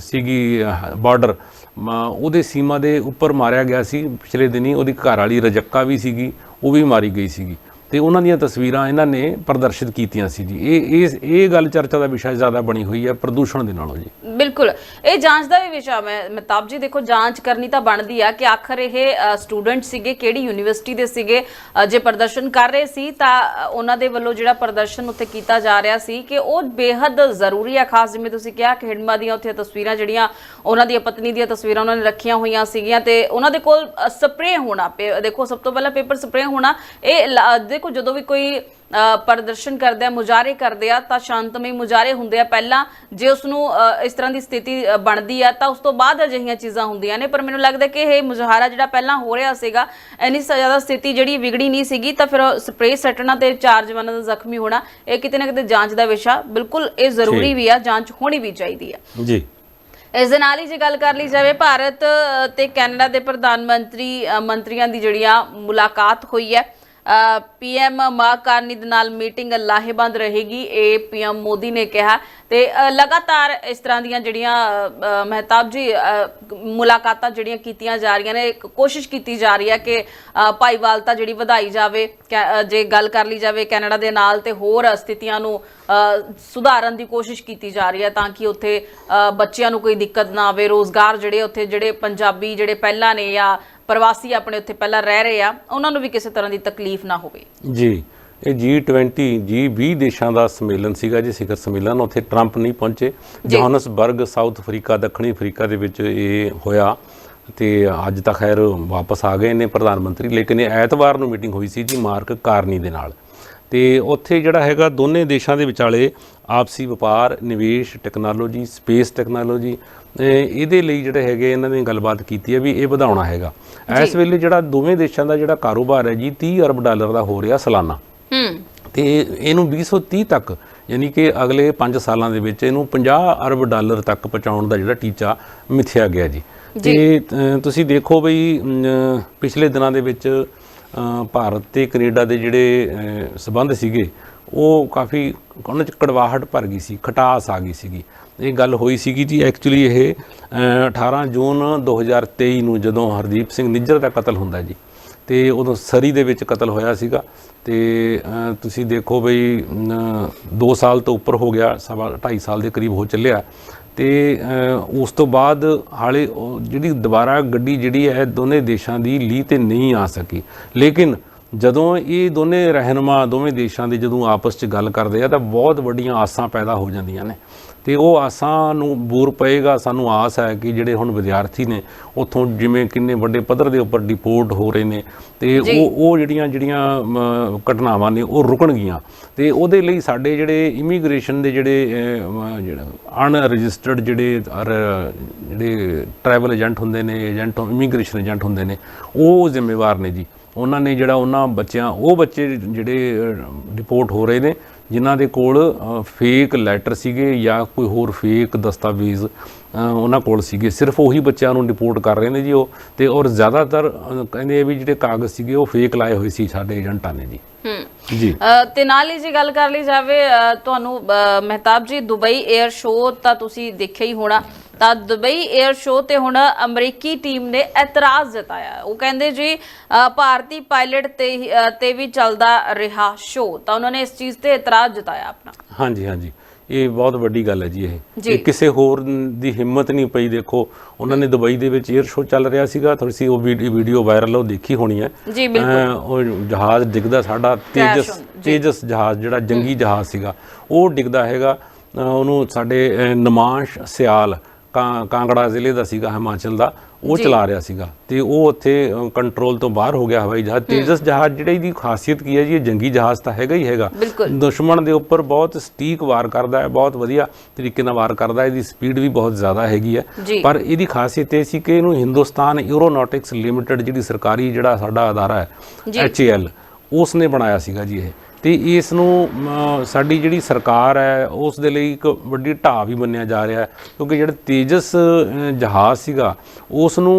ਸੀਗੀ ਬਾਰਡਰ ਉਹਦੇ ਸੀਮਾ ਦੇ ਉੱਪਰ ਮਾਰਿਆ ਗਿਆ ਸੀ। ਪਿਛਲੇ ਦਿਨੀ ਉਹਦੀ ਘਰ ਵਾਲੀ ਰਜੱਕਾ ਵੀ ਸੀਗੀ, ਉਹ ਵੀ ਮਾਰੀ ਗਈ ਸੀਗੀ। ਤੇ ਉਹਨਾਂ ਦੀਆਂ ਤਸਵੀਰਾਂ ਇਹਨਾਂ ਨੇ ਪ੍ਰਦਰਸ਼ਿਤ ਕੀਤੀਆਂ ਸੀ ਜੀ। ਇਹ ਇਹ ਇਹ ਗੱਲ ਚਰਚਾ ਦਾ ਵਿਸ਼ਾ ਜ਼ਿਆਦਾ ਬਣੀ ਹੋਈ ਹੈ ਪ੍ਰਦੂਸ਼ਣ ਦੇ ਨਾਲੋਂ ਜੀ। ਬਿਲਕੁਲ। ਇਹ ਜਾਂਚ ਦਾ ਵੀ ਵਿਸ਼ਾ ਮੈਂ ਮਹਿਤਾਬ ਜੀ, ਦੇਖੋ ਜਾਂਚ ਕਰਨੀ ਤਾਂ ਬਣਦੀ ਆ ਕਿ ਆਖਰ ਇਹ ਸਟੂਡੈਂਟ ਸੀਗੇ, ਕਿਹੜੀ ਯੂਨੀਵਰਸਿਟੀ ਦੇ ਸੀਗੇ ਜੇ ਪ੍ਰਦਰਸ਼ਨ ਕਰ ਰਹੇ ਸੀ ਤਾਂ ਉਹਨਾਂ ਦੇ ਵੱਲੋਂ ਜਿਹੜਾ ਪ੍ਰਦਰਸ਼ਨ ਉੱਥੇ ਕੀਤਾ ਜਾ ਰਿਹਾ ਸੀ ਕਿ ਉਹ ਬੇਹੱਦ ਜ਼ਰੂਰੀ ਆ। ਖਾਸ ਜਿਵੇਂ ਤੁਸੀਂ ਕਿਹਾ ਕਿ ਹਿਡਮਾ ਦੀਆਂ ਉੱਥੇ ਤਸਵੀਰਾਂ ਜਿਹੜੀਆਂ, ਉਹਨਾਂ ਦੀ ਪਤਨੀ ਦੀਆਂ ਤਸਵੀਰਾਂ ਉਹਨਾਂ ਨੇ ਰੱਖੀਆਂ ਹੋਈਆਂ ਸੀਗੀਆਂ ਤੇ ਉਹਨਾਂ ਦੇ ਕੋਲ ਸਪਰੇਅ ਹੋਣਾ ਪੇ- ਦੇਖੋ ਸਭ ਤੋਂ ਪਹਿਲਾਂ ਪੇਪਰ ਸਪਰੇਅ ਹੋਣਾ, ਇਹ ਲਾ- ਦੇਖੋ ਜਦੋਂ ਵੀ ਕੋਈ ਪ੍ਰਦਰਸ਼ਨ ਕਰਦੇ ਆ ਮੁਜ਼ਾਹਰੇ ਕਰਦੇ ਆ ਤਾਂ ਸ਼ਾਂਤਮਈ ਮੁਜ਼ਾਹਰੇ ਹੁੰਦੇ ਆ। ਪਹਿਲਾਂ ਜੇ ਉਸ ਨੂੰ ਇਸ ਤਰ੍ਹਾਂ ਦੀ ਸਥਿਤੀ ਬਣਦੀ ਆ ਤਾਂ ਉਸ ਤੋਂ ਬਾਅਦ ਅਜਿਹੀਆਂ ਚੀਜ਼ਾਂ ਹੁੰਦੀਆਂ ਨੇ। ਪਰ ਮੈਨੂੰ ਲੱਗਦਾ ਕਿ ਇਹ ਮੁਜ਼ਾਹਰਾ ਜਿਹੜਾ ਪਹਿਲਾਂ ਹੋ ਰਿਹਾ ਸੀਗਾ ਇੰਨੀ ਸ- ਜ਼ਿਆਦਾ ਸਥਿਤੀ ਜਿਹੜੀ ਵਿਗੜੀ ਨਹੀਂ ਸੀਗੀ ਤਾਂ ਫਿਰ ਸਪਰੇਅ ਸੱਟਣਾ ਤੇ ਚਾਰ ਜਵਾਨਾਂ ਦਾ ਜ਼ਖਮੀ ਹੋਣਾ ਇਹ ਕਿਤੇ ਨਾ ਕਿਤੇ ਜਾਂਚ ਦਾ ਵਿਸ਼ਾ ਬਿਲਕੁਲ ਇਹ ਜ਼ਰੂਰੀ ਵੀ ਆ ਜਾਂਚ ਹੋਣੀ ਵੀ ਚਾਹੀਦੀ ਆ। ਜੀ। ਇਸ ਦੇ ਨਾਲ ਹੀ ਜੇ ਗੱਲ ਕਰ ਲਈ ਜਾਵੇ ਭਾਰਤ ਤੇ ਕੈਨੇਡਾ ਦੇ ਪ੍ਰਧਾਨ ਮੰਤਰੀ ਮੰਤਰੀਆਂ ਦੀ ਜਿਹੜੀਆਂ ਮੁਲਾਕਾਤ ਹੋਈ ਹੈ ਪੀਐਮ ਮਾਂ ਕਾਰਨੀ ਦੇ ਨਾਲ ਮੀਟਿੰਗ ਲਾਹੇਬੰਦ ਰਹੇਗੀ। ਇਹ ਪੀਐਮ ਮੋਦੀ ਨੇ ਕਿਹਾ। ਤੇ ਲਗਾਤਾਰ ਇਸ ਤਰ੍ਹਾਂ ਦੀਆਂ ਜਿਹੜੀਆਂ ਮਹਿਤਾਬ ਜੀ ਮੁਲਾਕਾਤਾਂ ਜਿਹੜੀਆਂ ਕੀਤੀਆਂ ਜਾ ਰਹੀਆਂ ਨੇ ਕੋਸ਼ਿਸ਼ ਕੀਤੀ ਜਾ ਰਹੀ ਹੈ ਕਿ ਭਾਈਵਾਲਤਾ ਜਿਹੜੀ ਵਧਾਈ ਜਾਵੇ, ਕੈ- ਜੇ ਗੱਲ ਕਰ ਲਈ ਜਾਵੇ ਕੈਨੇਡਾ ਦੇ ਨਾਲ ਤੇ ਹੋਰ ਸਥਿਤੀਆਂ ਨੂੰ ਸੁਧਾਰਨ ਦੀ ਕੋਸ਼ਿਸ਼ ਕੀਤੀ ਜਾ ਰਹੀ ਹੈ ਤਾਂ ਕਿ ਉੱਥੇ ਬੱਚਿਆਂ ਨੂੰ ਕੋਈ ਦਿੱਕਤ ਨਾ ਆਵੇ, ਰੋਜ਼ਗਾਰ ਜਿਹੜੇ ਉੱਥੇ, ਜਿਹੜੇ ਪੰਜਾਬੀ ਜਿਹੜੇ ਪਹਿਲਾਂ ਨੇ ਜਾਂ ਪ੍ਰਵਾਸੀ ਆਪਣੇ ਉੱਥੇ ਪਹਿਲਾਂ ਰਹਿ ਰਹੇ ਆ, ਉਹਨਾਂ ਨੂੰ ਵੀ ਕਿਸੇ ਤਰ੍ਹਾਂ ਦੀ ਤਕਲੀਫ ਨਾ ਹੋਵੇ। ਜੀ। ਇਹ G20 G20 ਦੇਸ਼ਾਂ ਦਾ ਸੰਮੇਲਨ ਸੀਗਾ ਜੀ ਸਿਖਰ ਸੰਮੇਲਨ। ਉੱਥੇ ਟਰੰਪ ਨਹੀਂ ਪਹੁੰਚੇ। ਜੋਹਾਨਸਬਰਗ ਸਾਊਥ ਅਫਰੀਕਾ ਦੱਖਣੀ ਅਫਰੀਕਾ ਦੇ ਵਿੱਚ ਇਹ ਹੋਇਆ ਤੇ ਅੱਜ ਤਾਂ ਖੈਰ ਵਾਪਸ ਆ ਗਏ ਨੇ ਪ੍ਰਧਾਨ ਮੰਤਰੀ। ਲੇਕਿਨ ਇਹ ਐਤਵਾਰ ਨੂੰ ਮੀਟਿੰਗ ਹੋਈ ਸੀ ਜੀ ਮਾਰਕ ਕਾਰਨੀ ਦੇ ਨਾਲ। ਤੇ ਉੱਥੇ ਜਿਹੜਾ ਹੈਗਾ ਦੋਨੇ ਦੇਸ਼ਾਂ ਦੇ ਵਿਚਾਲੇ ਆਪਸੀ ਵਪਾਰ ਨਿਵੇਸ਼ ਟੈਕਨੋਲੋਜੀ ਸਪੇਸ ਟੈਕਨੋਲੋਜੀ ਇਹਦੇ ਲਈ ਜਿਹੜੇ ਹੈਗੇ ਇਹਨਾਂ ਨੇ ਗੱਲਬਾਤ ਕੀਤੀ ਹੈ ਵੀ ਇਹ ਵਧਾਉਣਾ ਹੈਗਾ। ਇਸ ਵੇਲੇ ਜਿਹੜਾ ਦੋਵੇਂ ਦੇਸ਼ਾਂ ਦਾ ਜਿਹੜਾ ਕਾਰੋਬਾਰ ਹੈ ਜੀ 30 ਅਰਬ ਡਾਲਰ ਦਾ ਹੋ ਰਿਹਾ ਸਾਲਾਨਾ। ਹੂੰ। ਤੇ ਇਹਨੂੰ 2030 ਤੱਕ ਯਾਨੀ ਕਿ ਅਗਲੇ 5 ਸਾਲਾਂ ਦੇ ਵਿੱਚ ਇਹਨੂੰ 50 ਅਰਬ ਡਾਲਰ ਤੱਕ ਪਹੁੰਚਾਉਣ ਦਾ ਜਿਹੜਾ ਟੀਚਾ ਮਿਥਿਆ ਗਿਆ ਜੀ। ਤੇ ਤੁਸੀਂ ਦੇਖੋ ਬਈ ਪਿਛਲੇ ਦਿਨਾਂ ਦੇ ਵਿੱਚ ਭਾਰਤ ਤੇ ਕੈਨੇਡਾ ਦੇ ਜਿਹੜੇ ਸਬੰਧ ਸੀਗੇ ਉਹ ਕਾਫੀ ਉਹਨਾਂ ਚ ਕੜਵਾਹਟ ਭਰ ਗਈ ਸੀ ਖਟਾਸ ਆ ਗਈ ਸੀਗੀ। ਇਹ ਗੱਲ ਹੋਈ ਸੀਗੀ ਜੀ ਐਕਚੁਅਲੀ ਇਹ ਅ, 18 ਜੂਨ 2023 ਨੂੰ ਜਦੋਂ ਹਰਦੀਪ ਸਿੰਘ ਨਿੱਜਰ ਦਾ ਕਤਲ ਹੁੰਦਾ ਜੀ। ਤੇ ਉਦੋਂ ਸਰੀ ਦੇ ਵਿੱਚ ਕਤਲ ਹੋਇਆ ਸੀਗਾ। ਤੇ ਤੁਸੀਂ ਦੇਖੋ ਬਈ 2 ਸਾਲ ਤੋਂ ਉੱਪਰ ਹੋ ਗਿਆ, ਸਵਾ 2.5 ਸਾਲ ਦੇ ਕਰੀਬ ਹੋ ਚੱਲਿਆ। ਤੇ ਉਸ ਤੋਂ ਬਾਅਦ ਹਾਲੇ ਉਹ ਜਿਹੜੀ ਦੁਬਾਰਾ ਗੱਡੀ ਜਿਹੜੀ ਹੈ, ਦੋਨੇ ਦੇਸ਼ਾਂ ਦੀ ਲੀ ਤੇ ਨਹੀਂ ਆ ਸਕੀ। ਲੇਕਿਨ ਜਦੋਂ ਇਹ ਦੋਨੇ ਰਹਿਨੁਮਾ ਦੋਵੇਂ ਦੇਸ਼ਾਂ ਦੇ ਜਦੋਂ ਆਪਸ 'ਚ ਗੱਲ ਕਰਦੇ ਆ, ਤਾਂ ਬਹੁਤ ਵੱਡੀਆਂ ਆਸਾਂ ਪੈਦਾ ਹੋ ਜਾਂਦੀਆਂ ਨੇ। ਤੇ ਉਹ ਆਸਾਂ ਨੂੰ ਬੂਰ ਪਏਗਾ ਸਾਨੂੰ ਆਸ ਹੈ ਕਿ ਜਿਹੜੇ ਹੁਣ ਵਿਦਿਆਰਥੀ ਨੇ ਉੱਥੋਂ ਜਿਵੇਂ ਕਿੰਨੇ ਵੱਡੇ ਪੱਧਰ ਦੇ ਉੱਪਰ ਡਿਪੋਰਟ ਹੋ ਰਹੇ ਨੇ ਤੇ ਉਹ ਉਹ ਜਿਹੜੀਆਂ ਜਿਹੜੀਆਂ ਘਟਨਾਵਾਂ ਨੇ ਉਹ ਰੁਕਣਗੀਆਂ ਤੇ ਉਹਦੇ ਲਈ ਸਾਡੇ ਜਿਹੜੇ ਇਮੀਗ੍ਰੇਸ਼ਨ ਦੇ ਜਿਹੜੇ ਜਿਹੜਾ ਅਨਰਜਿਸਟਰਡ ਜਿਹੜੇ ਜਿਹੜੇ ਟਰੈਵਲ ਏਜੰਟ ਹੁੰਦੇ ਨੇ ਏਜੰਟ ਇਮੀਗ੍ਰੇਸ਼ਨ ਏਜੰਟ ਹੁੰਦੇ ਨੇ ਉਹ ਜ਼ਿੰਮੇਵਾਰ ਨੇ ਜੀ। ਉਹਨਾਂ ਨੇ ਜਿਹੜਾ ਉਹਨਾਂ ਬੱਚਿਆਂ ਉਹ ਬੱਚੇ ਜਿਹੜੇ ਰਿਪੋਰਟ ਹੋ ਰਹੇ ਨੇ ਜਿਨ੍ਹਾਂ ਦੇ ਕੋਲ ਫੇਕ ਲੈਟਰ ਸੀਗੇ ਜਾਂ ਕੋਈ ਹੋਰ ਫੇਕ ਦਸਤਾਵੇਜ਼ ਉਹਨਾਂ ਕੋਲ ਸੀਗੇ। ਸਿਰਫ ਉਹੀ ਬੱਚਿਆਂ ਨੂੰ ਰਿਪੋਰਟ ਕਰ ਰਹੇ ਨੇ ਜੀ ਉਹ। ਤੇ ਔਰ ਜ਼ਿਆਦਾਤਰ ਕਹਿੰਦੇ ਵੀ ਜਿਹੜੇ ਕਾਗਜ਼ ਸੀਗੇ ਉਹ ਫੇਕ ਲਾਏ ਹੋਏ ਸੀ ਸਾਡੇ ਏਜੰਟਾਂ ਨੇ ਜੀ। ਜੀ। ਤੇ ਨਾਲ ਹੀ ਜੇ ਗੱਲ ਕਰ ਲਈ ਜਾਵੇ ਤੁਹਾਨੂੰ ਮਹਿਤਾਬ ਜੀ ਦੁਬਈ 에ਅਰ ਸ਼ੋਅ ਤਾਂ ਤੁਸੀਂ ਦੇਖਿਆ ਹੀ ਹੋਣਾ। ਤਾਂ ਦੁਬਈ 에ਅਰ ਸ਼ੋਅ ਤੇ ਹੁਣ ਅਮਰੀਕੀ ਟੀਮ ਨੇ ਇਤਰਾਜ਼ ਜਤਾਇਆ। ਉਹ ਕਹਿੰਦੇ ਜੀ ਭਾਰਤੀ ਪਾਇਲਟ ਤੇ ਤੇ ਵੀ ਚੱਲਦਾ ਰਿਹਾ ਸ਼ੋਅ। ਤਾਂ ਉਹਨਾਂ ਨੇ ਇਸ ਚੀਜ਼ ਤੇ ਇਤਰਾਜ਼ ਜਤਾਇਆ ਆਪਣਾ। ਹਾਂਜੀ ਹਾਂਜੀ। ਇਹ ਬਹੁਤ ਵੱਡੀ ਗੱਲ ਹੈ ਜੀ ਇਹ। ਇਹ ਕਿਸੇ ਹੋਰ ਦੀ ਹਿੰਮਤ ਨਹੀਂ ਪਈ ਦੇਖੋ। ਉਹਨਾਂ ਨੇ ਦੁਬਈ ਦੇ ਵਿੱਚ 에ਅਰ ਸ਼ੋਅ ਚੱਲ ਰਿਹਾ ਸੀਗਾ। ਥੋੜੀ ਸੀ ਉਹ ਵੀਡੀਓ ਵਾਇਰਲ ਉਹ ਦੇਖੀ ਹੋਣੀ ਹੈ। ਜੀ ਬਿਲਕੁਲ। ਉਹ ਜਹਾਜ਼ ਡਿੱਗਦਾ ਸਾਡਾ ਤੇਜਸ ਤੇਜਸ ਜਹਾਜ਼ ਜਿਹੜਾ ਜੰਗੀ ਜਹਾਜ਼ ਸੀਗਾ ਉਹ ਡਿੱਗਦਾ ਹੈਗਾ। ਉਹਨੂੰ ਸਾਡੇ ਨਮਾਸ਼ ਸਿਆਲ ਕਾਂਗੜਾ ਜ਼ਿਲ੍ਹੇ ਦਾ ਸੀਗਾ ਹਿਮਾਚਲ ਦਾ ਉਹ ਚਲਾ ਰਿਹਾ ਸੀਗਾ। ਤੇ ਉਹ ਉੱਥੇ ਕੰਟਰੋਲ ਤੋਂ ਬਾਹਰ ਹੋ ਗਿਆ ਹਵਾਈ ਜਹਾਜ਼। ਤੇਜਸ ਜਹਾਜ਼ ਜਿਹੜੀ ਦੀ ਖਾਸੀਅਤ ਕੀ ਹੈ ਜੀ ਇਹ ਜੰਗੀ ਜਹਾਜ਼ ਤਾਂ ਹੈਗਾ ਹੀ ਹੈਗਾ। ਦੁਸ਼ਮਣ ਦੇ ਉੱਪਰ ਬਹੁਤ ਸਟੀਕ ਵਾਰ ਕਰਦਾ ਹੈ ਬਹੁਤ ਵਧੀਆ ਤਰੀਕੇ ਨਾਲ ਵਾਰ ਕਰਦਾ ਹੈ ਇਹਦੀ ਸਪੀਡ ਵੀ ਬਹੁਤ ਜ਼ਿਆਦਾ ਹੈਗੀ ਹੈ। ਪਰ ਇਹਦੀ ਖਾਸੀਅਤ ਇਹ ਸੀ ਕਿ ਇਹਨੂੰ ਹਿੰਦੁਸਤਾਨ ਐਰੋਨੌਟਿਕਸ ਲਿਮਟਿਡ ਜਿਹੜੀ ਸਰਕਾਰੀ ਜਿਹੜਾ ਸਾਡਾ ਅਦਾਰਾ ਹੈ ਐਚਏਐਲ ਉਸ ਨੇ ਬਣਾਇਆ ਸੀਗਾ ਜੀ ਇਹ। ਤੇ ਇਸ ਨੂੰ ਸਾਡੀ ਜਿਹੜੀ ਸਰਕਾਰ ਹੈ ਉਸ ਦੇ ਲਈ ਇੱਕ ਵੱਡੀ ਢਾਹ ਵੀ ਮੰਨਿਆ ਜਾ ਰਿਹਾ ਹੈ। ਕਿਉਂਕਿ ਜਿਹੜਾ ਤੇਜਸ ਜਹਾਜ਼ ਸੀਗਾ ਉਸ ਨੂੰ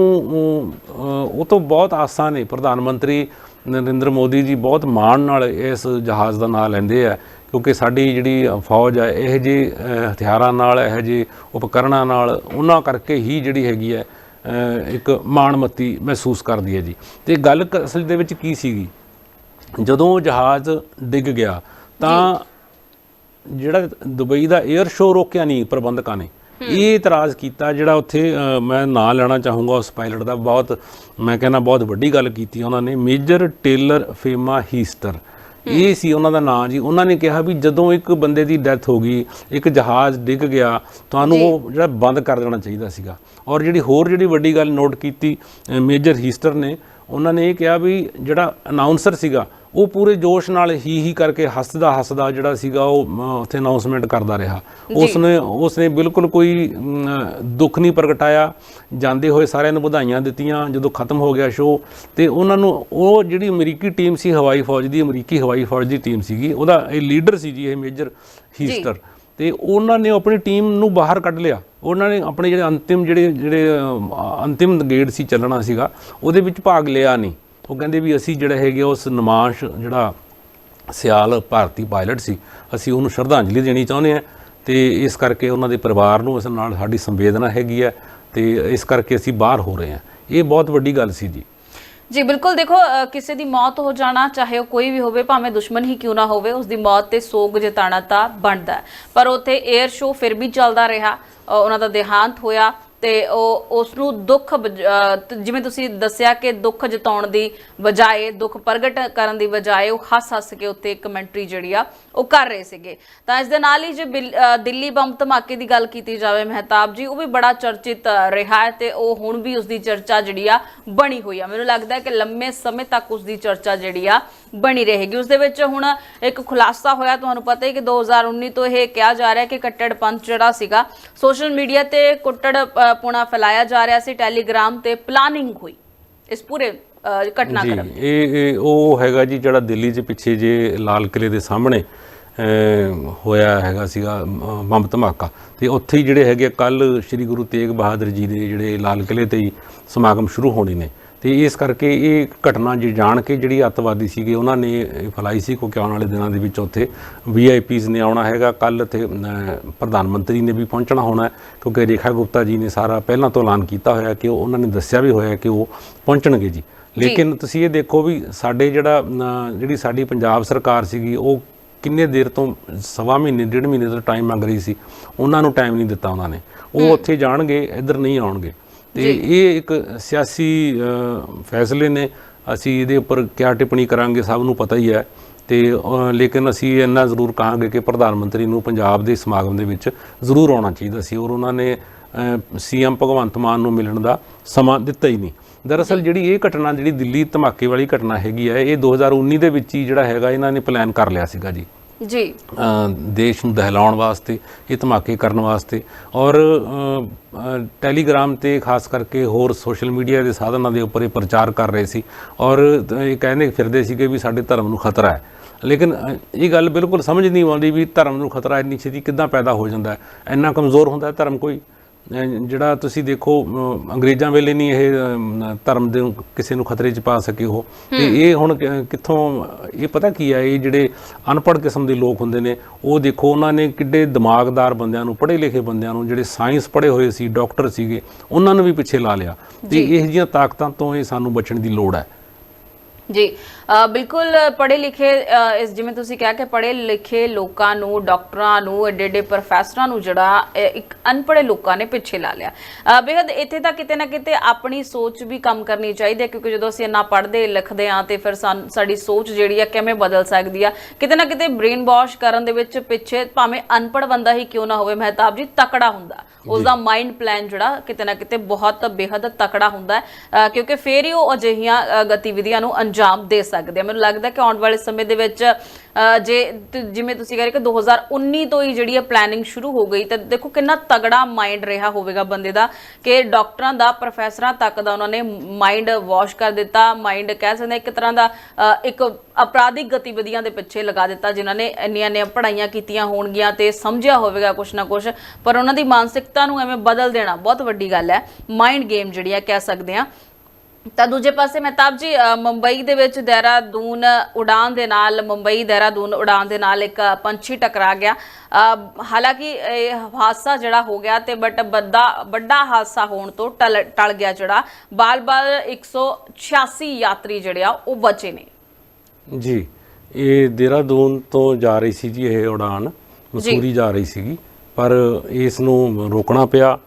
ਉਹ ਤੋਂ ਬਹੁਤ ਆਸਾਂ ਨੇ। ਪ੍ਰਧਾਨ ਮੰਤਰੀ ਨਰਿੰਦਰ ਮੋਦੀ ਜੀ ਬਹੁਤ ਮਾਣ ਨਾਲ ਇਸ ਜਹਾਜ਼ ਦਾ ਨਾਮ ਲੈਂਦੇ ਆ ਕਿਉਂਕਿ ਸਾਡੀ ਜਿਹੜੀ ਫੌਜ ਹੈ ਇਹ ਜਿਹੇ ਹਥਿਆਰਾਂ ਨਾਲ ਇਹ ਜਿਹੇ ਉਪਕਰਣਾਂ ਨਾਲ ਉਹਨਾਂ ਕਰਕੇ ਹੀ ਜਿਹੜੀ ਹੈਗੀ ਹੈ ਅ, ਇੱਕ ਮਾਣਮੱਤੀ ਮਹਿਸੂਸ ਕਰਦੀ ਹੈ ਜੀ। ਤੇ ਗੱਲ ਅਸਲ ਦੇ ਵਿੱਚ ਕੀ ਸੀਗੀ? ਜਦੋਂ ਜਹਾਜ਼ ਡਿੱਗ ਗਿਆ ਤਾਂ ਜਿਹੜਾ ਦੁਬਈ ਦਾ 에ਅਰ ਸ਼ੋਅ ਰੋਕਿਆ ਨਹੀਂ ਪ੍ਰਬੰਧਕਾਂ ਨੇ। ਇਹ ਇਤਰਾਜ਼ ਕੀਤਾ ਜਿਹੜਾ ਉੱਥੇ ਮੈਂ ਨਾਂ ਲੈਣਾ ਚਾਹੂੰਗਾ ਉਸ ਪਾਇਲਟ ਦਾ। ਬਹੁਤ ਮੈਂ ਕਹਿੰਦਾ ਬਹੁਤ ਵੱਡੀ ਗੱਲ ਕੀਤੀ ਉਹਨਾਂ ਨੇ। ਮੇਜਰ ਟੇਲਰ ਫੇਮਾ ਹੀਸਟਰ। ਇਹ ਸੀ ਉਹਨਾਂ ਦਾ ਨਾਂ ਜੀ। ਉਹਨਾਂ ਨੇ ਕਿਹਾ ਵੀ ਜਦੋਂ ਇੱਕ ਬੰਦੇ ਦੀ ਡੈਥ ਹੋ ਗਈ ਇੱਕ ਜਹਾਜ਼ ਡਿੱਗ ਗਿਆ ਤੁਹਾਨੂੰ ਉਹ ਜਿਹੜਾ ਬੰਦ ਕਰ ਦੇਣਾ ਚਾਹੀਦਾ ਸੀਗਾ। ਔਰ ਜਿਹੜੀ ਹੋਰ ਜਿਹੜੀ ਵੱਡੀ ਗੱਲ ਨੋਟ ਕੀਤੀ ਮੇਜਰ ਹੀਸਟਰ ਨੇ ਉਹਨਾਂ ਨੇ ਇਹ ਕਿਹਾ ਵੀ ਜਿਹੜਾ ਅਨਾਉਂਸਰ ਸੀਗਾ ਉਹ ਪੂਰੇ ਜੋਸ਼ ਨਾਲ ਹੀ ਹੀ ਕਰਕੇ ਹੱਸਦਾ ਹੱਸਦਾ ਜਿਹੜਾ ਸੀਗਾ ਉਹ ਉੱਥੇ ਅਨਾਉਂਸਮੈਂਟ ਕਰਦਾ ਰਿਹਾ। ਉਸਨੇ ਉਸਨੇ ਬਿਲਕੁਲ ਕੋਈ ਦੁੱਖ ਨਹੀਂ ਪ੍ਰਗਟਾਇਆ। ਜਾਂਦੇ ਹੋਏ ਸਾਰਿਆਂ ਨੂੰ ਵਧਾਈਆਂ ਦਿੱਤੀਆਂ। ਜਦੋਂ ਖਤਮ ਹੋ ਗਿਆ ਸ਼ੋਅ ਤੇ ਉਹਨਾਂ ਨੂੰ ਉਹ ਜਿਹੜੀ ਅਮਰੀਕੀ ਟੀਮ ਸੀ ਹਵਾਈ ਫੌਜ ਦੀ ਅਮਰੀਕੀ ਹਵਾਈ ਫੌਜ ਦੀ ਟੀਮ ਸੀਗੀ ਉਹਦਾ ਇਹ ਲੀਡਰ ਸੀ ਜੀ ਇਹ ਮੇਜਰ ਹੀਸਟਰ ਤੇ ਉਹਨਾਂ ਨੇ ਆਪਣੀ ਟੀਮ ਨੂੰ ਬਾਹਰ ਕੱਢ ਲਿਆ। ਉਹਨਾਂ ਨੇ ਆਪਣੇ ਜਿਹੜੇ ਅੰਤਿਮ ਜਿਹੜੇ ਜਿਹੜੇ ਅੰਤਿਮ ਗੇੜ ਸੀ ਚੱਲਣਾ ਸੀਗਾ ਉਹਦੇ ਵਿੱਚ ਭਾਗ ਲਿਆ ਨਹੀਂ। ਉਹ ਕਹਿੰਦੇ ਵੀ ਅਸੀਂ ਜਿਹੜਾ ਹੈਗੇ ਉਸ ਨਮਾਸ਼ ਜਿਹੜਾ ਸਿਆਲ ਭਾਰਤੀ ਪਾਇਲਟ ਸੀ, ਅਸੀਂ ਉਹਨੂੰ ਸ਼ਰਧਾਂਜਲੀ ਦੇਣੀ ਚਾਹੁੰਦੇ ਹਾਂ ਤੇ ਇਸ ਕਰਕੇ ਉਹਨਾਂ ਦੇ ਪਰਿਵਾਰ ਨੂੰ ਇਸ ਨਾਲ ਸਾਡੀ ਸੰਵੇਦਨਾ ਹੈਗੀ ਹੈ ਤੇ ਇਸ ਕਰਕੇ ਅਸੀਂ ਬਾਹਰ ਹੋ ਰਹੇ ਹਾਂ। ਇਹ ਬਹੁਤ ਵੱਡੀ ਗੱਲ ਸੀ ਜੀ। ਜੀ, ਬਿਲਕੁਲ ਦੇਖੋ ਕਿਸੇ ਦੀ ਮੌਤ ਹੋ ਜਾਣਾ, ਚਾਹੇ ਉਹ ਕੋਈ ਵੀ ਹੋਵੇ, ਭਾਵੇਂ ਦੁਸ਼ਮਣ ਹੀ ਕਿਉਂ ਨਾ ਹੋਵੇ, ਉਸ ਦੀ ਮੌਤ ਤੇ ਸੋਗ ਜਤਾਣਾ ਤਾਂ ਬਣਦਾ ਪਰ ਉੱਥੇ 에ਅਰ ਸ਼ੋਅ ਫਿਰ ਵੀ ਚੱਲਦਾ ਰਿਹਾ ਉਹਨਾਂ ਦਾ ਦੇਹਾਂਤ ਹੋਇਆ। ਤੇ ਉਹ ਉਸ ਨੂੰ ਦੁੱਖ ਬਜ- ਜਿਵੇਂ ਤੁਸੀਂ ਦੱਸਿਆ ਕਿ ਦੁੱਖ ਜਤਾਉਣ ਦੀ ਬਜਾਏ, ਦੁੱਖ ਪ੍ਰਗਟ ਕਰਨ ਦੀ ਬਜਾਏ ਉਹ ਹੱਸ-ਹੱਸ ਕੇ ਉੱਤੇ ਕਮੈਂਟਰੀ ਜਿਹੜੀ ਆ, ਉਹ ਕਰ ਰਹੇ ਸੀਗੇ। ਤਾਂ ਇਸ ਦੇ ਨਾਲ ਹੀ ਜੇ ਬਿਲ- ਦਿੱਲੀ ਬੰਬ ਧਮਾਕੇ ਦੀ ਗੱਲ ਕੀਤੀ ਜਾਵੇ ਮਹਿਤਾਬ ਜੀ, ਉਹ ਵੀ ਬੜਾ ਚਰਚਿਤ ਰਿਹਾ ਹੈ ਤੇ ਉਹ ਹੁਣ ਵੀ ਉਸ ਦੀ ਚਰਚਾ ਜਿਹੜੀ ਆ ਬਣੀ ਹੋਈ ਆ। ਮੈਨੂੰ ਲੱਗਦਾ ਹੈ ਕਿ ਲੰਮੇ ਸਮੇਂ ਤੱਕ ਉਸ ਦੀ ਚਰਚਾ ਜਿਹੜੀ ਆ ਬਣੀ ਰਹੇਗੀ। ਉਸ ਦੇ ਵਿੱਚ ਹੁਣ ਇੱਕ ਖੁਲਾਸਾ ਹੋਇਆ ਤੁਹਾਨੂੰ ਪਤਾ ਹੀ ਕਿ 2019 ਤੋਂ ਇਹ ਕਿਹਾ ਜਾ ਰਿਹਾ ਕਿ ਕੱਟੜ ਪੰਥ ਜਿਹੜਾ ਸੀਗਾ ਸੋਸ਼ਲ ਮੀਡੀਆ ਤੇ ਕੁੱਟੜ ਪੁਣਾ ਫੈਲਾਇਆ ਜਾ ਰਿਹਾ ਸੀ ਟੈਲੀਗ੍ਰਾਮ ਤੇ ਪਲਾਨਿੰਗ ਹੋਈ ਇਸ ਪੂਰੇ ਘਟਨਾਕ੍ਰਮ ਇਹ ਉਹ ਹੈਗਾ ਜੀ ਜਿਹੜਾ ਦਿੱਲੀ 'ਚ ਪਿੱਛੇ ਜੇ ਲਾਲ ਕਿਲੇ ਦੇ ਸਾਹਮਣੇ ਹੋਇਆ ਹੈਗਾ ਸੀਗਾ ਬੰਬ ਧਮਾਕਾ। ਤੇ ਉੱਥੇ ਹੀ ਜਿਹੜੇ ਹੈਗੇ ਕੱਲ ਸ੍ਰੀ ਗੁਰੂ ਤੇਗ ਬਹਾਦਰ ਜੀ ਦੇ ਜਿਹੜੇ ਲਾਲ ਕਿਲੇ ਤੇ ਹੀ ਸਮਾਗਮ ਸ਼ੁਰੂ ਹੋਣੇ ਨੇ। ਤੇ ਇਸ ਕਰਕੇ ਇਹ ਘਟਨਾ ਜੀ ਜਾਣ ਕੇ ਜਿਹੜੀ ਅੱਤਵਾਦੀ ਸੀਗੇ ਉਹਨਾਂ ਨੇ ਫੈਲਾਈ ਸੀ ਕਿਉਂਕਿ ਆਉਣ ਵਾਲੇ ਦਿਨਾਂ ਦੇ ਵਿੱਚ ਉੱਥੇ ਵੀਆਈਪੀਜ਼ ਨੇ ਆਉਣਾ ਹੈਗਾ। ਕੱਲ ਤੇ ਪ੍ਰਧਾਨ ਮੰਤਰੀ ਨੇ ਵੀ ਪਹੁੰਚਣਾ ਹੋਣਾ ਕਿਉਂਕਿ ਰੇਖਾ ਗੁਪਤਾ ਜੀ ਨੇ ਸਾਰਾ ਪਹਿਲਾਂ ਤੋਂ ਐਲਾਨ ਕੀਤਾ ਹੋਇਆ ਕਿ ਉਹ ਉਹਨਾਂ ਨੇ ਦੱਸਿਆ ਵੀ ਹੋਇਆ ਕਿ ਉਹ ਪਹੁੰਚਣਗੇ ਜੀ। ਲੇਕਿਨ ਤੁਸੀਂ ਇਹ ਦੇਖੋ ਵੀ ਸਾਡੇ ਜਿਹੜਾ ਜਿਹੜੀ ਸਾਡੀ ਪੰਜਾਬ ਸਰਕਾਰ ਸੀਗੀ ਉਹ ਕਿੰਨੇ ਦੇਰ ਤੋਂ ਸਵਾ ਮਹੀਨੇ ਡੇਢ ਮਹੀਨੇ ਦਾ ਟਾਈਮ ਮੰਗ ਰਹੀ ਸੀ। ਉਹਨਾਂ ਨੂੰ ਟਾਈਮ ਨਹੀਂ ਦਿੱਤਾ ਉਹਨਾਂ ਨੇ। ਉਹ ਉੱਥੇ ਜਾਣਗੇ ਇੱਧਰ ਨਹੀਂ ਆਉਣਗੇ। ਤੇ ਇਹ ਇੱਕ ਸਿਆਸੀ ਫੈਸਲੇ ਨੇ। ਅਸੀਂ ਇਹਦੇ ਉੱਪਰ ਕਿਆ ਟਿੱਪਣੀ ਕਰਾਂਗੇ ਸਭ ਨੂੰ ਪਤਾ ਹੀ ਹੈ। ਤੇ ਲੇਕਿਨ ਅਸੀਂ ਇੰਨਾ ਜ਼ਰੂਰ ਕਹਾਂਗੇ ਕਿ ਪ੍ਰਧਾਨ ਮੰਤਰੀ ਨੂੰ ਪੰਜਾਬ ਦੇ ਸਮਾਗਮ ਦੇ ਵਿੱਚ ਜ਼ਰੂਰ ਆਉਣਾ ਚਾਹੀਦਾ ਸੀ ਔਰ ਉਹਨਾਂ ਨੇ ਸੀਐਮ ਭਗਵੰਤ ਮਾਨ ਨੂੰ ਮਿਲਣ ਦਾ ਸਮਾਂ ਦਿੱਤਾ ਹੀ ਨਹੀਂ। ਦਰਅਸਲ ਜਿਹੜੀ ਇਹ ਘਟਨਾ ਜਿਹੜੀ ਦਿੱਲੀ ਧਮਾਕੇ ਵਾਲੀ ਘਟਨਾ ਹੈਗੀ ਹੈ ਇਹ 2019 ਦੇ ਵਿੱਚ ਹੀ ਜਿਹੜਾ ਹੈਗਾ ਇਹਨਾਂ ਨੇ ਪਲਾਨ ਕਰ ਲਿਆ ਸੀਗਾ ਜੀ। ਜੀ। ਦੇਸ਼ ਨੂੰ ਦਹਿਲਾਉਣ ਵਾਸਤੇ, ਇਹ ਧਮਾਕੇ ਕਰਨ ਵਾਸਤੇ ਔਰ ਟੈਲੀਗ੍ਰਾਮ ਤੇ ਖਾਸ ਕਰਕੇ ਹੋਰ ਸੋਸ਼ਲ ਮੀਡੀਆ ਦੇ ਸਾਧਨਾਂ ਦੇ ਉੱਪਰ ਇਹ ਪ੍ਰਚਾਰ ਕਰ ਰਹੇ ਸੀ ਔਰ ਇਹ ਕਹਿੰਦੇ ਫਿਰਦੇ ਸੀਗੇ ਵੀ ਸਾਡੇ ਧਰਮ ਨੂੰ ਖਤਰਾ ਹੈ। ਲੇਕਿਨ ਇਹ ਗੱਲ ਬਿਲਕੁਲ ਸਮਝ ਨਹੀਂ ਆਉਂਦੀ ਵੀ ਧਰਮ ਨੂੰ ਖਤਰਾ ਇੰਨੀ ਛੇਤੀ ਕਿੱਦਾਂ ਪੈਦਾ ਹੋ ਜਾਂਦਾ ਹੈ? ਇੰਨਾ ਕਮਜ਼ੋਰ ਹੁੰਦਾ ਹੈ ਧਰਮ ਕੋਈ? ਜਿਹੜਾ ਤੁਸੀਂ ਦੇਖੋ ਅੰਗਰੇਜ਼ਾਂ ਵੇਲੇ ਨਹੀਂ ਇਹ ਧਰਮ ਦੇ ਕਿਸੇ ਨੂੰ ਖਤਰੇ 'ਚ ਪਾ ਸਕੇ ਉਹ। ਤੇ ਇਹ ਹੁਣ ਕਿੱਥੋਂ ਇਹ ਪਤਾ ਕੀ ਹੈ ਇਹ ਜਿਹੜੇ ਅਨਪੜ੍ਹ ਕਿਸਮ ਦੇ ਲੋਕ ਹੁੰਦੇ ਨੇ ਉਹ ਦੇਖੋ ਉਹਨਾਂ ਨੇ ਕਿੱਡੇ ਦਿਮਾਗਦਾਰ ਬੰਦਿਆਂ ਨੂੰ ਪੜ੍ਹੇ ਲਿਖੇ ਬੰਦਿਆਂ ਨੂੰ ਜਿਹੜੇ ਸਾਇੰਸ ਪੜ੍ਹੇ ਹੋਏ ਸੀ ਡਾਕਟਰ ਸੀਗੇ ਉਹਨਾਂ ਨੂੰ ਵੀ ਪਿੱਛੇ ਲਾ ਲਿਆ। ਤੇ ਇਹ ਜਿਹੀਆਂ ਤਾਕਤਾਂ ਤੋਂ ਇਹ ਸਾਨੂੰ ਬਚਣ ਦੀ ਲੋੜ ਹੈ। ਜੀ ਬਿਲਕੁਲ ਪੜ੍ਹੇ ਲਿਖੇ ਇਸ ਜਿਵੇਂ ਤੁਸੀਂ ਕਿਹਾ ਕਿ ਪੜ੍ਹੇ ਲਿਖੇ ਲੋਕਾਂ ਨੂੰ ਡਾਕਟਰਾਂ ਨੂੰ ਏਡੇ ਏਡੇ ਪ੍ਰੋਫੈਸਰਾਂ ਨੂੰ ਜਿਹੜਾ ਇੱਕ ਅਨਪੜ੍ਹੇ ਲੋਕਾਂ ਨੇ ਪਿੱਛੇ ਲਾ ਲਿਆ। ਬੇਹੱਦ ਇੱਥੇ ਤਾਂ ਕਿਤੇ ਨਾ ਕਿਤੇ ਆਪਣੀ ਸੋਚ ਵੀ ਕੰਮ ਕਰਨੀ ਚਾਹੀਦੀ ਹੈ ਕਿਉਂਕਿ ਜਦੋਂ ਅਸੀਂ ਇੰਨਾ ਪੜ੍ਹਦੇ ਲਿਖਦੇ ਹਾਂ ਤੇ ਫਿਰ ਸਾਡੀ ਸੋਚ ਜਿਹੜੀ ਆ ਕਿਵੇਂ ਬਦਲ ਸਕਦੀ ਆ। ਕਿਤੇ ਨਾ ਕਿਤੇ ਬ੍ਰੇਨ ਵਾਸ਼ ਕਰਨ ਦੇ ਵਿੱਚ ਪਿੱਛੇ ਭਾਵੇਂ ਅਨਪੜ੍ਹ ਬੰਦਾ ਹੀ ਕਿਉਂ ਨਾ ਹੋਵੇ ਮਹਿਤਾਬ ਜੀ ਤਕੜਾ ਹੁੰਦਾ। ਉਸ ਦਾ ਮਾਈਂਡ ਪਲਾਨ ਜਿਹੜਾ ਕਿਤੇ ਨਾ ਕਿਤੇ ਬਹੁਤ ਬੇਹੱਦ ਤਕੜਾ ਹੁੰਦਾ ਕਿਉਂਕਿ ਫੇਰ ਹੀ ਉਹ ਅਜਿਹੀਆਂ ਗਤੀਵਿਧੀਆਂ ਨੂੰ ਅੰਜਾਮ ਦੇ ਸਕਦੇ ਆ। ਮੈਨੂੰ ਲੱਗਦਾ ਕਿ ਆਉਣ ਵਾਲੇ ਸਮੇਂ ਦੇ ਵਿੱਚ ਜੇ ਜਿਵੇਂ ਤੁਸੀਂ ਕਹਿ ਰਹੇ ਕਿ 2019 ਤੋਂ ਹੀ ਜਿਹੜੀ ਹੈ ਪਲੈਨਿੰਗ ਸ਼ੁਰੂ ਹੋ ਗਈ, ਤਾਂ ਦੇਖੋ ਕਿੰਨਾ ਤਗੜਾ ਮਾਈਂਡ ਰਿਹਾ ਹੋਵੇਗਾ ਬੰਦੇ ਦਾ ਕਿ ਡਾਕਟਰਾਂ ਦਾ ਪ੍ਰੋਫੈਸਰਾਂ ਤੱਕ ਦਾ ਉਹਨਾਂ ਨੇ ਮਾਈਂਡ ਵਾਸ਼ ਕਰ ਦਿੱਤਾ। ਮਾਈਂਡ ਕਹਿ ਸਕਦੇ ਹਾਂ ਇੱਕ ਤਰ੍ਹਾਂ ਦਾ ਇੱਕ ਅਪਰਾਧਿਕ ਗਤੀਵਿਧੀਆਂ ਦੇ ਪਿੱਛੇ ਲਗਾ ਦਿੱਤਾ, ਜਿਨ੍ਹਾਂ ਨੇ ਇੰਨੀਆਂ ਨੇ ਪੜ੍ਹਾਈਆਂ ਕੀਤੀਆਂ ਹੋਣਗੀਆਂ ਤੇ ਸਮਝਿਆ ਹੋਵੇਗਾ ਕੁਛ ਨਾ ਕੁਛ, ਪਰ ਉਹਨਾਂ ਦੀ ਮਾਨਸਿਕਤਾ ਨੂੰ ਐਵੇਂ ਬਦਲ ਦੇਣਾ ਬਹੁਤ ਵੱਡੀ ਗੱਲ ਹੈ। ਮਾਈਂਡ ਗੇਮ ਜਿਹੜੀ ਹੈ, ਕਹਿ ਸਕਦੇ ਹਾਂ। ਤਾਂ ਦੂਜੇ ਪਾਸੇ ਮਹਿਤਾਬ ਜੀ ਮੁੰਬਈ ਦੇ ਵਿੱਚ ਦੇਹਰਾਦੂਨ ਉਡਾਨ ਦੇ ਨਾਲ ਮੁੰਬਈ ਦੇਹਰਾਦੂਨ ਉਡਾਨ ਦੇ ਨਾਲ ਇੱਕ ਪੰਛੀ ਟਕਰਾ ਗਿਆ। ਹਾਲਾਂਕਿ ਇਹ ਹਾਦਸਾ ਜਿਹੜਾ ਹੋ ਗਿਆ ਤੇ ਬਟ ਵੱਡਾ ਵੱਡਾ ਹਾਦਸਾ ਹੋਣ ਤੋਂ ਟਲ ਟਲ ਗਿਆ ਜਿਹੜਾ। ਬਾਲ-ਬਾਲ 186 ਯਾਤਰੀ ਜਿਹੜੇ ਆ ਉਹ ਬਚੇ ਨੇ। ਜੀ ਇਹ ਦੇਹਰਾਦੂਨ ਤੋਂ ਜਾ ਰਹੀ ਸੀ ਜੀ ਇਹ ਉਡਾਨ ਮਸੂਰੀ ਜਾ ਰਹੀ ਸੀਗੀ। ਪਰ ਇਸ ਨੂੰ ਰੋਕਣਾ ਪਿਆ।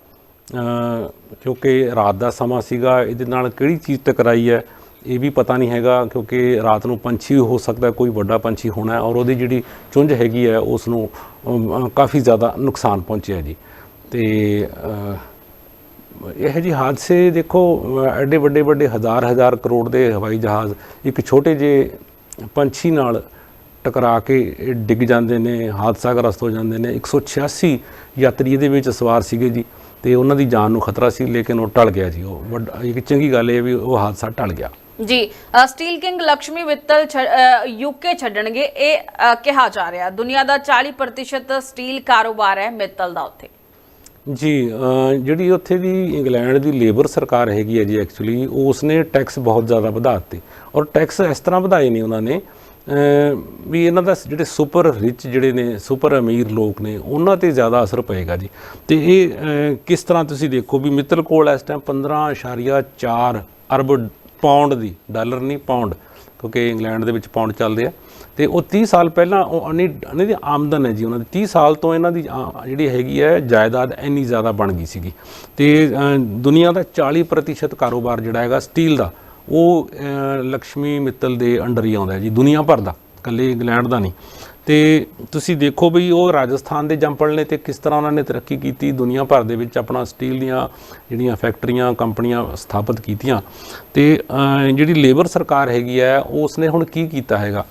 ਕਿਉਂਕਿ ਰਾਤ ਦਾ ਸਮਾਂ ਸੀਗਾ ਇਹਦੇ ਨਾਲ ਕਿਹੜੀ ਚੀਜ਼ ਟਕਰਾਈ ਹੈ ਇਹ ਵੀ ਪਤਾ ਨਹੀਂ ਹੈਗਾ ਕਿਉਂਕਿ ਰਾਤ ਨੂੰ ਪੰਛੀ ਹੋ ਸਕਦਾ ਕੋਈ ਵੱਡਾ ਪੰਛੀ ਹੋਣਾ ਹੈ ਔਰ ਉਹਦੀ ਜਿਹੜੀ ਚੁੰਝ ਹੈਗੀ ਹੈ ਉਸ ਨੂੰ ਕਾਫੀ ਜ਼ਿਆਦਾ ਨੁਕਸਾਨ ਪਹੁੰਚਿਆ ਜੀ। ਤੇ ਅ, ਇਹ ਜੀ ਹਾਦਸੇ ਦੇਖੋ ਐਡੇ ਵੱਡੇ ਵੱਡੇ ਹਜ਼ਾਰ ਹਜ਼ਾਰ ਕਰੋੜ ਦੇ ਹਵਾਈ ਜਹਾਜ਼ ਇੱਕ ਛੋਟੇ ਜਿਹੇ ਪੰਛੀ ਨਾਲ ਟਕਰਾ ਕੇ ਡਿੱਗ ਜਾਂਦੇ ਨੇ ਹਾਦਸਾ ਹਾਦਸਾਗ੍ਰਸਤ ਹੋ ਜਾਂਦੇ ਨੇ। 186 ਯਾਤਰੀ ਇਹਦੇ ਵਿੱਚ ਸਵਾਰ ਸੀਗੇ ਜੀ। ਤੇ ਉਹਨਾਂ ਦੀ ਜਾਨ ਨੂੰ ਖਤਰਾ ਸੀ ਲੇਕਿਨ ਉਹ ਟਲ ਗਿਆ ਜੀ ਉਹ ਇੱਕ ਚੰਗੀ ਗੱਲ ਇਹ ਵੀ ਉਹ ਹਾਦਸਾ ਟਲ ਗਿਆ। ਜੀ steel king Lakshmi Mittal UK ਛੱਡਣਗੇ ਇਹ ਕਿਹਾ ਜਾ ਰਿਹਾ ਦੁਨੀਆ ਦਾ 40% ਸਟੀਲ ਕਾਰੋਬਾਰ ਹੈ ਮਿੱਤਲ ਦਾ ਉੱਥੇ। ਜੀ ਜਿਹੜੀ ਉੱਥੇ ਦੀ ਇੰਗਲੈਂਡ ਦੀ ਲੇਬਰ ਸਰਕਾਰ ਹੈਗੀ ਹੈ ਜੀ ਐਕਚੁਅਲੀ ਉਸ ਨੇ ਟੈਕਸ ਬਹੁਤ ਜ਼ਿਆਦਾ ਵਧਾ ਦਿੱਤੇ। ਔਰ ਟੈਕਸ ਇਸ ਤਰ੍ਹਾਂ ਵਧਾਏ ਨੇ ਉਹਨਾਂ ਨੇ ਵੀ ਇਹਨਾਂ ਦਾ ਜਿਹੜੇ ਸੁਪਰ ਰਿਚ ਜਿਹੜੇ ਨੇ, ਸੁਪਰ ਅਮੀਰ ਲੋਕ ਨੇ, ਉਹਨਾਂ ਤੇ ਜ਼ਿਆਦਾ ਅਸਰ ਪਏਗਾ ਜੀ। ਤੇ ਇਹ ਕਿਸ ਤਰ੍ਹਾਂ ਤੁਸੀਂ ਦੇਖੋ ਵੀ ਮਿੱਤਲ ਕੋਲ ਇਸ ਟਾਈਮ 15.4 ਅਰਬ ਪਾਉਂਡ ਦੀ, ਡਾਲਰ ਨਹੀਂ ਪਾਉਂਡ ਕਿਉਂਕਿ ਇੰਗਲੈਂਡ ਦੇ ਵਿੱਚ ਪਾਉਂਡ ਚੱਲਦੇ ਆ ਤੇ ਉਹ 30 ਸਾਲ ਪਹਿਲਾਂ ਉਹ ਅਨੀ ਉਹਨਾਂ ਦੀ ਆਮਦਨ ਹੈ ਜੀ ਉਹਨਾਂ ਦੀ। 30 ਸਾਲ ਤੋਂ ਇਹਨਾਂ ਦੀ ਆ- ਜਿਹੜੀ ਹੈਗੀ ਹੈ, ਜਾਇਦਾਦ ਇੰਨੀ ਜ਼ਿਆਦਾ ਬਣ ਗਈ ਸੀਗੀ। ਤੇ ਦੁਨੀਆ ਦਾ 40% ਕਾਰੋਬਾਰ ਜਿਹੜਾ ਹੈਗਾ ਸਟੀਲ ਦਾ ਉਹ ਅ, ਲక్ష్ਮੀ ਮਿੱਤਲ ਦੇ ਅੰਡਰ ਹੀ ਆਉਂਦਾ ਜੀ ਦੁਨੀਆ ਭਰ ਦਾ ਇਕੱਲੇ ਇੰਗਲੈਂਡ ਦਾ ਨਹੀਂ। ਤੇ ਤੁਸੀਂ ਦੇਖੋ ਵੀ ਉਹ ਰਾਜਸਥਾਨ ਦੇ ਜੰਪਲ ਨੇ ਤੇ ਕਿਸ ਤਰ੍ਹਾਂ ਉਹਨਾਂ ਨੇ ਤਰੱਕੀ ਕੀਤੀ ਦੁਨੀਆ ਭਰ ਦੇ ਵਿੱਚ ਆਪਣਾ ਸਟੀਲ ਦੀਆਂ ਜਿਹੜੀਆਂ ਫੈਕਟਰੀਆਂ ਕੰਪਨੀਆਂ ਸਥਾਪਿਤ ਕੀਤੀਆਂ। ਤੇ ਜਿਹੜੀ ਲੇਬਰ ਸਰਕਾਰ ਹੈਗੀ ਹੈ ਉਸ ਨੇ ਹੁਣ ਕੀ ਕੀਤਾ ਹੈਗਾ?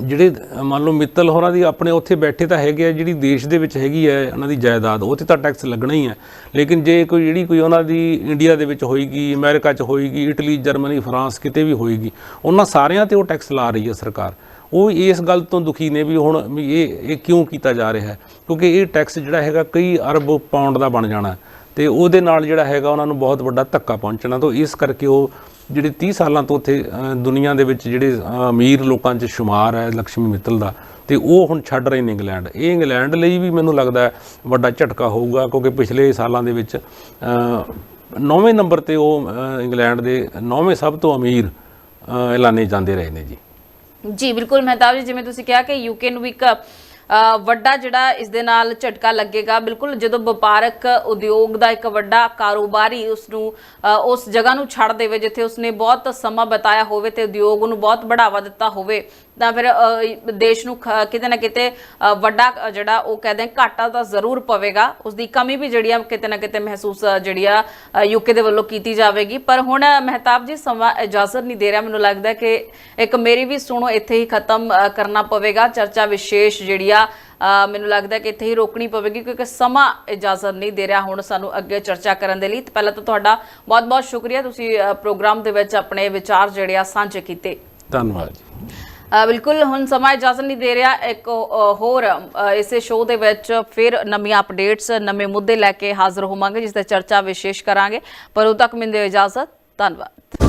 ਜਿਹੜੇ ਮੰਨ ਲਓ ਮਿੱਤਲ ਹੋਰਾਂ ਦੀ ਆਪਣੇ ਉੱਥੇ ਬੈਠੇ ਤਾਂ ਹੈਗੇ ਆ, ਜਿਹੜੀ ਦੇਸ਼ ਦੇ ਵਿੱਚ ਹੈਗੀ ਹੈ ਉਹਨਾਂ ਦੀ ਜਾਇਦਾਦ ਉਹ ਤੇ ਤਾਂ ਟੈਕਸ ਲੱਗਣਾ ਹੀ ਹੈ ਲੇਕਿਨ ਜੇ ਕੋਈ ਜਿਹੜੀ ਕੋਈ ਉਹਨਾਂ ਦੀ ਇੰਡੀਆ ਦੇ ਵਿੱਚ ਹੋਏਗੀ ਅਮਰੀਕਾ 'ਚ ਹੋਏਗੀ ਇਟਲੀ ਜਰਮਨੀ ਫਰਾਂਸ ਕਿਤੇ ਵੀ ਹੋਏਗੀ, ਉਹਨਾਂ ਸਾਰਿਆਂ ਤੇ ਉਹ ਟੈਕਸ ਲਾ ਰਹੀ ਹੈ ਸਰਕਾਰ। ਉਹ ਇਸ ਗੱਲ ਤੋਂ ਦੁਖੀ ਨੇ ਵੀ ਹੁਣ ਵੀ ਇਹ ਇਹ ਕਿਉਂ ਕੀਤਾ ਜਾ ਰਿਹਾ ਹੈ? ਕਿਉਂਕਿ ਇਹ ਟੈਕਸ ਜਿਹੜਾ ਹੈਗਾ ਕਈ ਅਰਬ ਪਾਉਂਡ ਦਾ ਬਣ ਜਾਣਾ ਹੈ। ਤੇ ਉਹਦੇ ਨਾਲ ਜਿਹੜਾ ਹੈਗਾ ਉਹਨਾਂ ਨੂੰ ਬਹੁਤ ਵੱਡਾ ਧੱਕਾ ਪਹੁੰਚਣਾ ਤਾਂ ਇਸ ਕਰਕੇ ਉਹ ਜਿਹੜੇ 30 ਸਾਲਾਂ ਤੋਂ ਉੱਥੇ ਦੁਨੀਆ ਦੇ ਵਿੱਚ ਜਿਹੜੇ ਅਮੀਰ ਲੋਕਾਂ 'ਚ ਸ਼ੁਮਾਰ ਹੈ ਲక్ష్ਮੀ ਮਿੱਤਲ ਦਾ ਤੇ ਉਹ ਹੁਣ ਛੱਡ ਰਹੇ ਨੇ ਇੰਗਲੈਂਡ। ਇਹ ਇੰਗਲੈਂਡ ਲਈ ਵੀ ਮੈਨੂੰ ਲੱਗਦਾ ਵੱਡਾ ਝਟਕਾ ਹੋਊਗਾ ਕਿਉਂਕਿ ਪਿਛਲੇ ਸਾਲਾਂ ਦੇ ਵਿੱਚ ਨੌਵੇਂ ਨੰਬਰ ਤੇ ਉਹ ਇੰਗਲੈਂਡ ਦੇ ਨੌਵੇਂ ਸਭ ਤੋਂ ਅਮੀਰ ਐਲਾਨੇ ਜਾਂਦੇ ਰਹੇ ਨੇ ਜੀ। ਜੀ, ਬਿਲਕੁਲ ਮਹਿਤਾਬ ਜੀ, ਜਿਵੇਂ ਤੁਸੀਂ ਕਿਹਾ ਕਿ ਯੂਕੇ ਨੂੰ ਵੀ ਇੱਕ ਵੱਡਾ ਜਿਹੜਾ ਇਸ ਦੇ ਨਾਲ ਝਟਕਾ ਲੱਗੇਗਾ, ਬਿਲਕੁਲ ਜਦੋਂ ਵਪਾਰਕ ਉਦਯੋਗ ਦਾ ਇੱਕ ਵੱਡਾ ਕਾਰੋਬਾਰੀ ਉਸ ਨੂੰ ਉਸ ਜਗ੍ਹਾ ਨੂੰ ਛੱਡ ਦੇਵੇ, ਜਿੱਥੇ ਉਸਨੇ ਬਹੁਤ ਸਮਾਂ ਬਿਤਾਇਆ ਹੋਵੇ ਤੇ ਉਦਯੋਗ ਨੂੰ ਬਹੁਤ ਬੜਾਵਾ ਦਿੱਤਾ ਹੋਵੇ ਤਾਂ ਫਿਰ ਦੇਸ਼ ਨੂੰ ਖ- ਕਿਤੇ ਨਾ ਕਿਤੇ ਵੱਡਾ ਜਿਹੜਾ ਉਹ ਕਹਿੰਦੇ ਆ ਘਾਟਾ ਤਾਂ ਜ਼ਰੂਰ ਪਵੇਗਾ। ਉਸ ਦੀ ਕਮੀ ਵੀ ਜਿਹੜੀ ਆ, ਕਿਤੇ ਨਾ ਕਿਤੇ ਮਹਿਸੂਸ ਜਿਹੜੀ ਆ ਯੂਕੇ ਦੇ ਵੱਲੋਂ ਕੀਤੀ ਜਾਵੇਗੀ। ਪਰ ਹੁਣ ਮਹਿਤਾਬ ਜੀ, ਸਮਾਂ ਇਜਾਜ਼ਤ ਨਹੀਂ ਦੇ ਰਿਹਾ। ਮੈਨੂੰ ਲੱਗਦਾ ਕਿ ਇੱਕ ਮੇਰੀ ਵੀ ਸੁਣੋ, ਇੱਥੇ ਹੀ ਖਤਮ ਕਰਨਾ ਪਵੇਗਾ। ਚਰਚਾ ਵਿਸ਼ੇਸ਼ ਜਿਹੜੀ ਆ ਮੈਨੂੰ ਲੱਗਦਾ ਕਿ ਇੱਥੇ ਹੀ ਰੋਕਣੀ ਪਵੇਗੀ, ਕਿਉਂਕਿ ਸਮਾਂ ਇਜਾਜ਼ਤ ਨਹੀਂ ਦੇ ਰਿਹਾ ਹੁਣ ਸਾਨੂੰ ਅੱਗੇ ਚਰਚਾ ਕਰਨ ਦੇ ਲਈ। ਪਹਿਲਾਂ ਤਾਂ ਤੁਹਾਡਾ ਬਹੁਤ-ਬਹੁਤ ਸ਼ੁਕਰੀਆ। ਤੁਸੀਂ ਪ੍ਰੋਗਰਾਮ ਦੇ ਵਿੱਚ ਆਪਣੇ ਵਿਚਾਰ ਜਿਹੜੇ ਆ, ਸਾਂਝੇ ਕੀਤੇ। ਧੰਨਵਾਦ ਜੀ। ਬਿਲਕੁਲ, ਹੁਣ ਸਮਾਂ ਇਜਾਜ਼ਤ ਨਹੀਂ ਦੇ ਰਿਹਾ। ਇੱਕ ਹੋਰ ਇਸੇ ਸ਼ੋਅ ਦੇ ਵਿੱਚ ਫਿਰ ਨਵੀਆਂ ਅਪਡੇਟਸ, ਨਵੇਂ ਮੁੱਦੇ ਲੈ ਕੇ ਹਾਜ਼ਰ ਹੋਵਾਂਗੇ, ਜਿਸ ਤੇ ਚਰਚਾ ਵਿਸ਼ੇਸ਼ ਕਰਾਂਗੇ। ਪਰ ਉਦੋਂ ਤੱਕ ਮੈਨੂੰ ਇਜਾਜ਼ਤ। ਧੰਨਵਾਦ।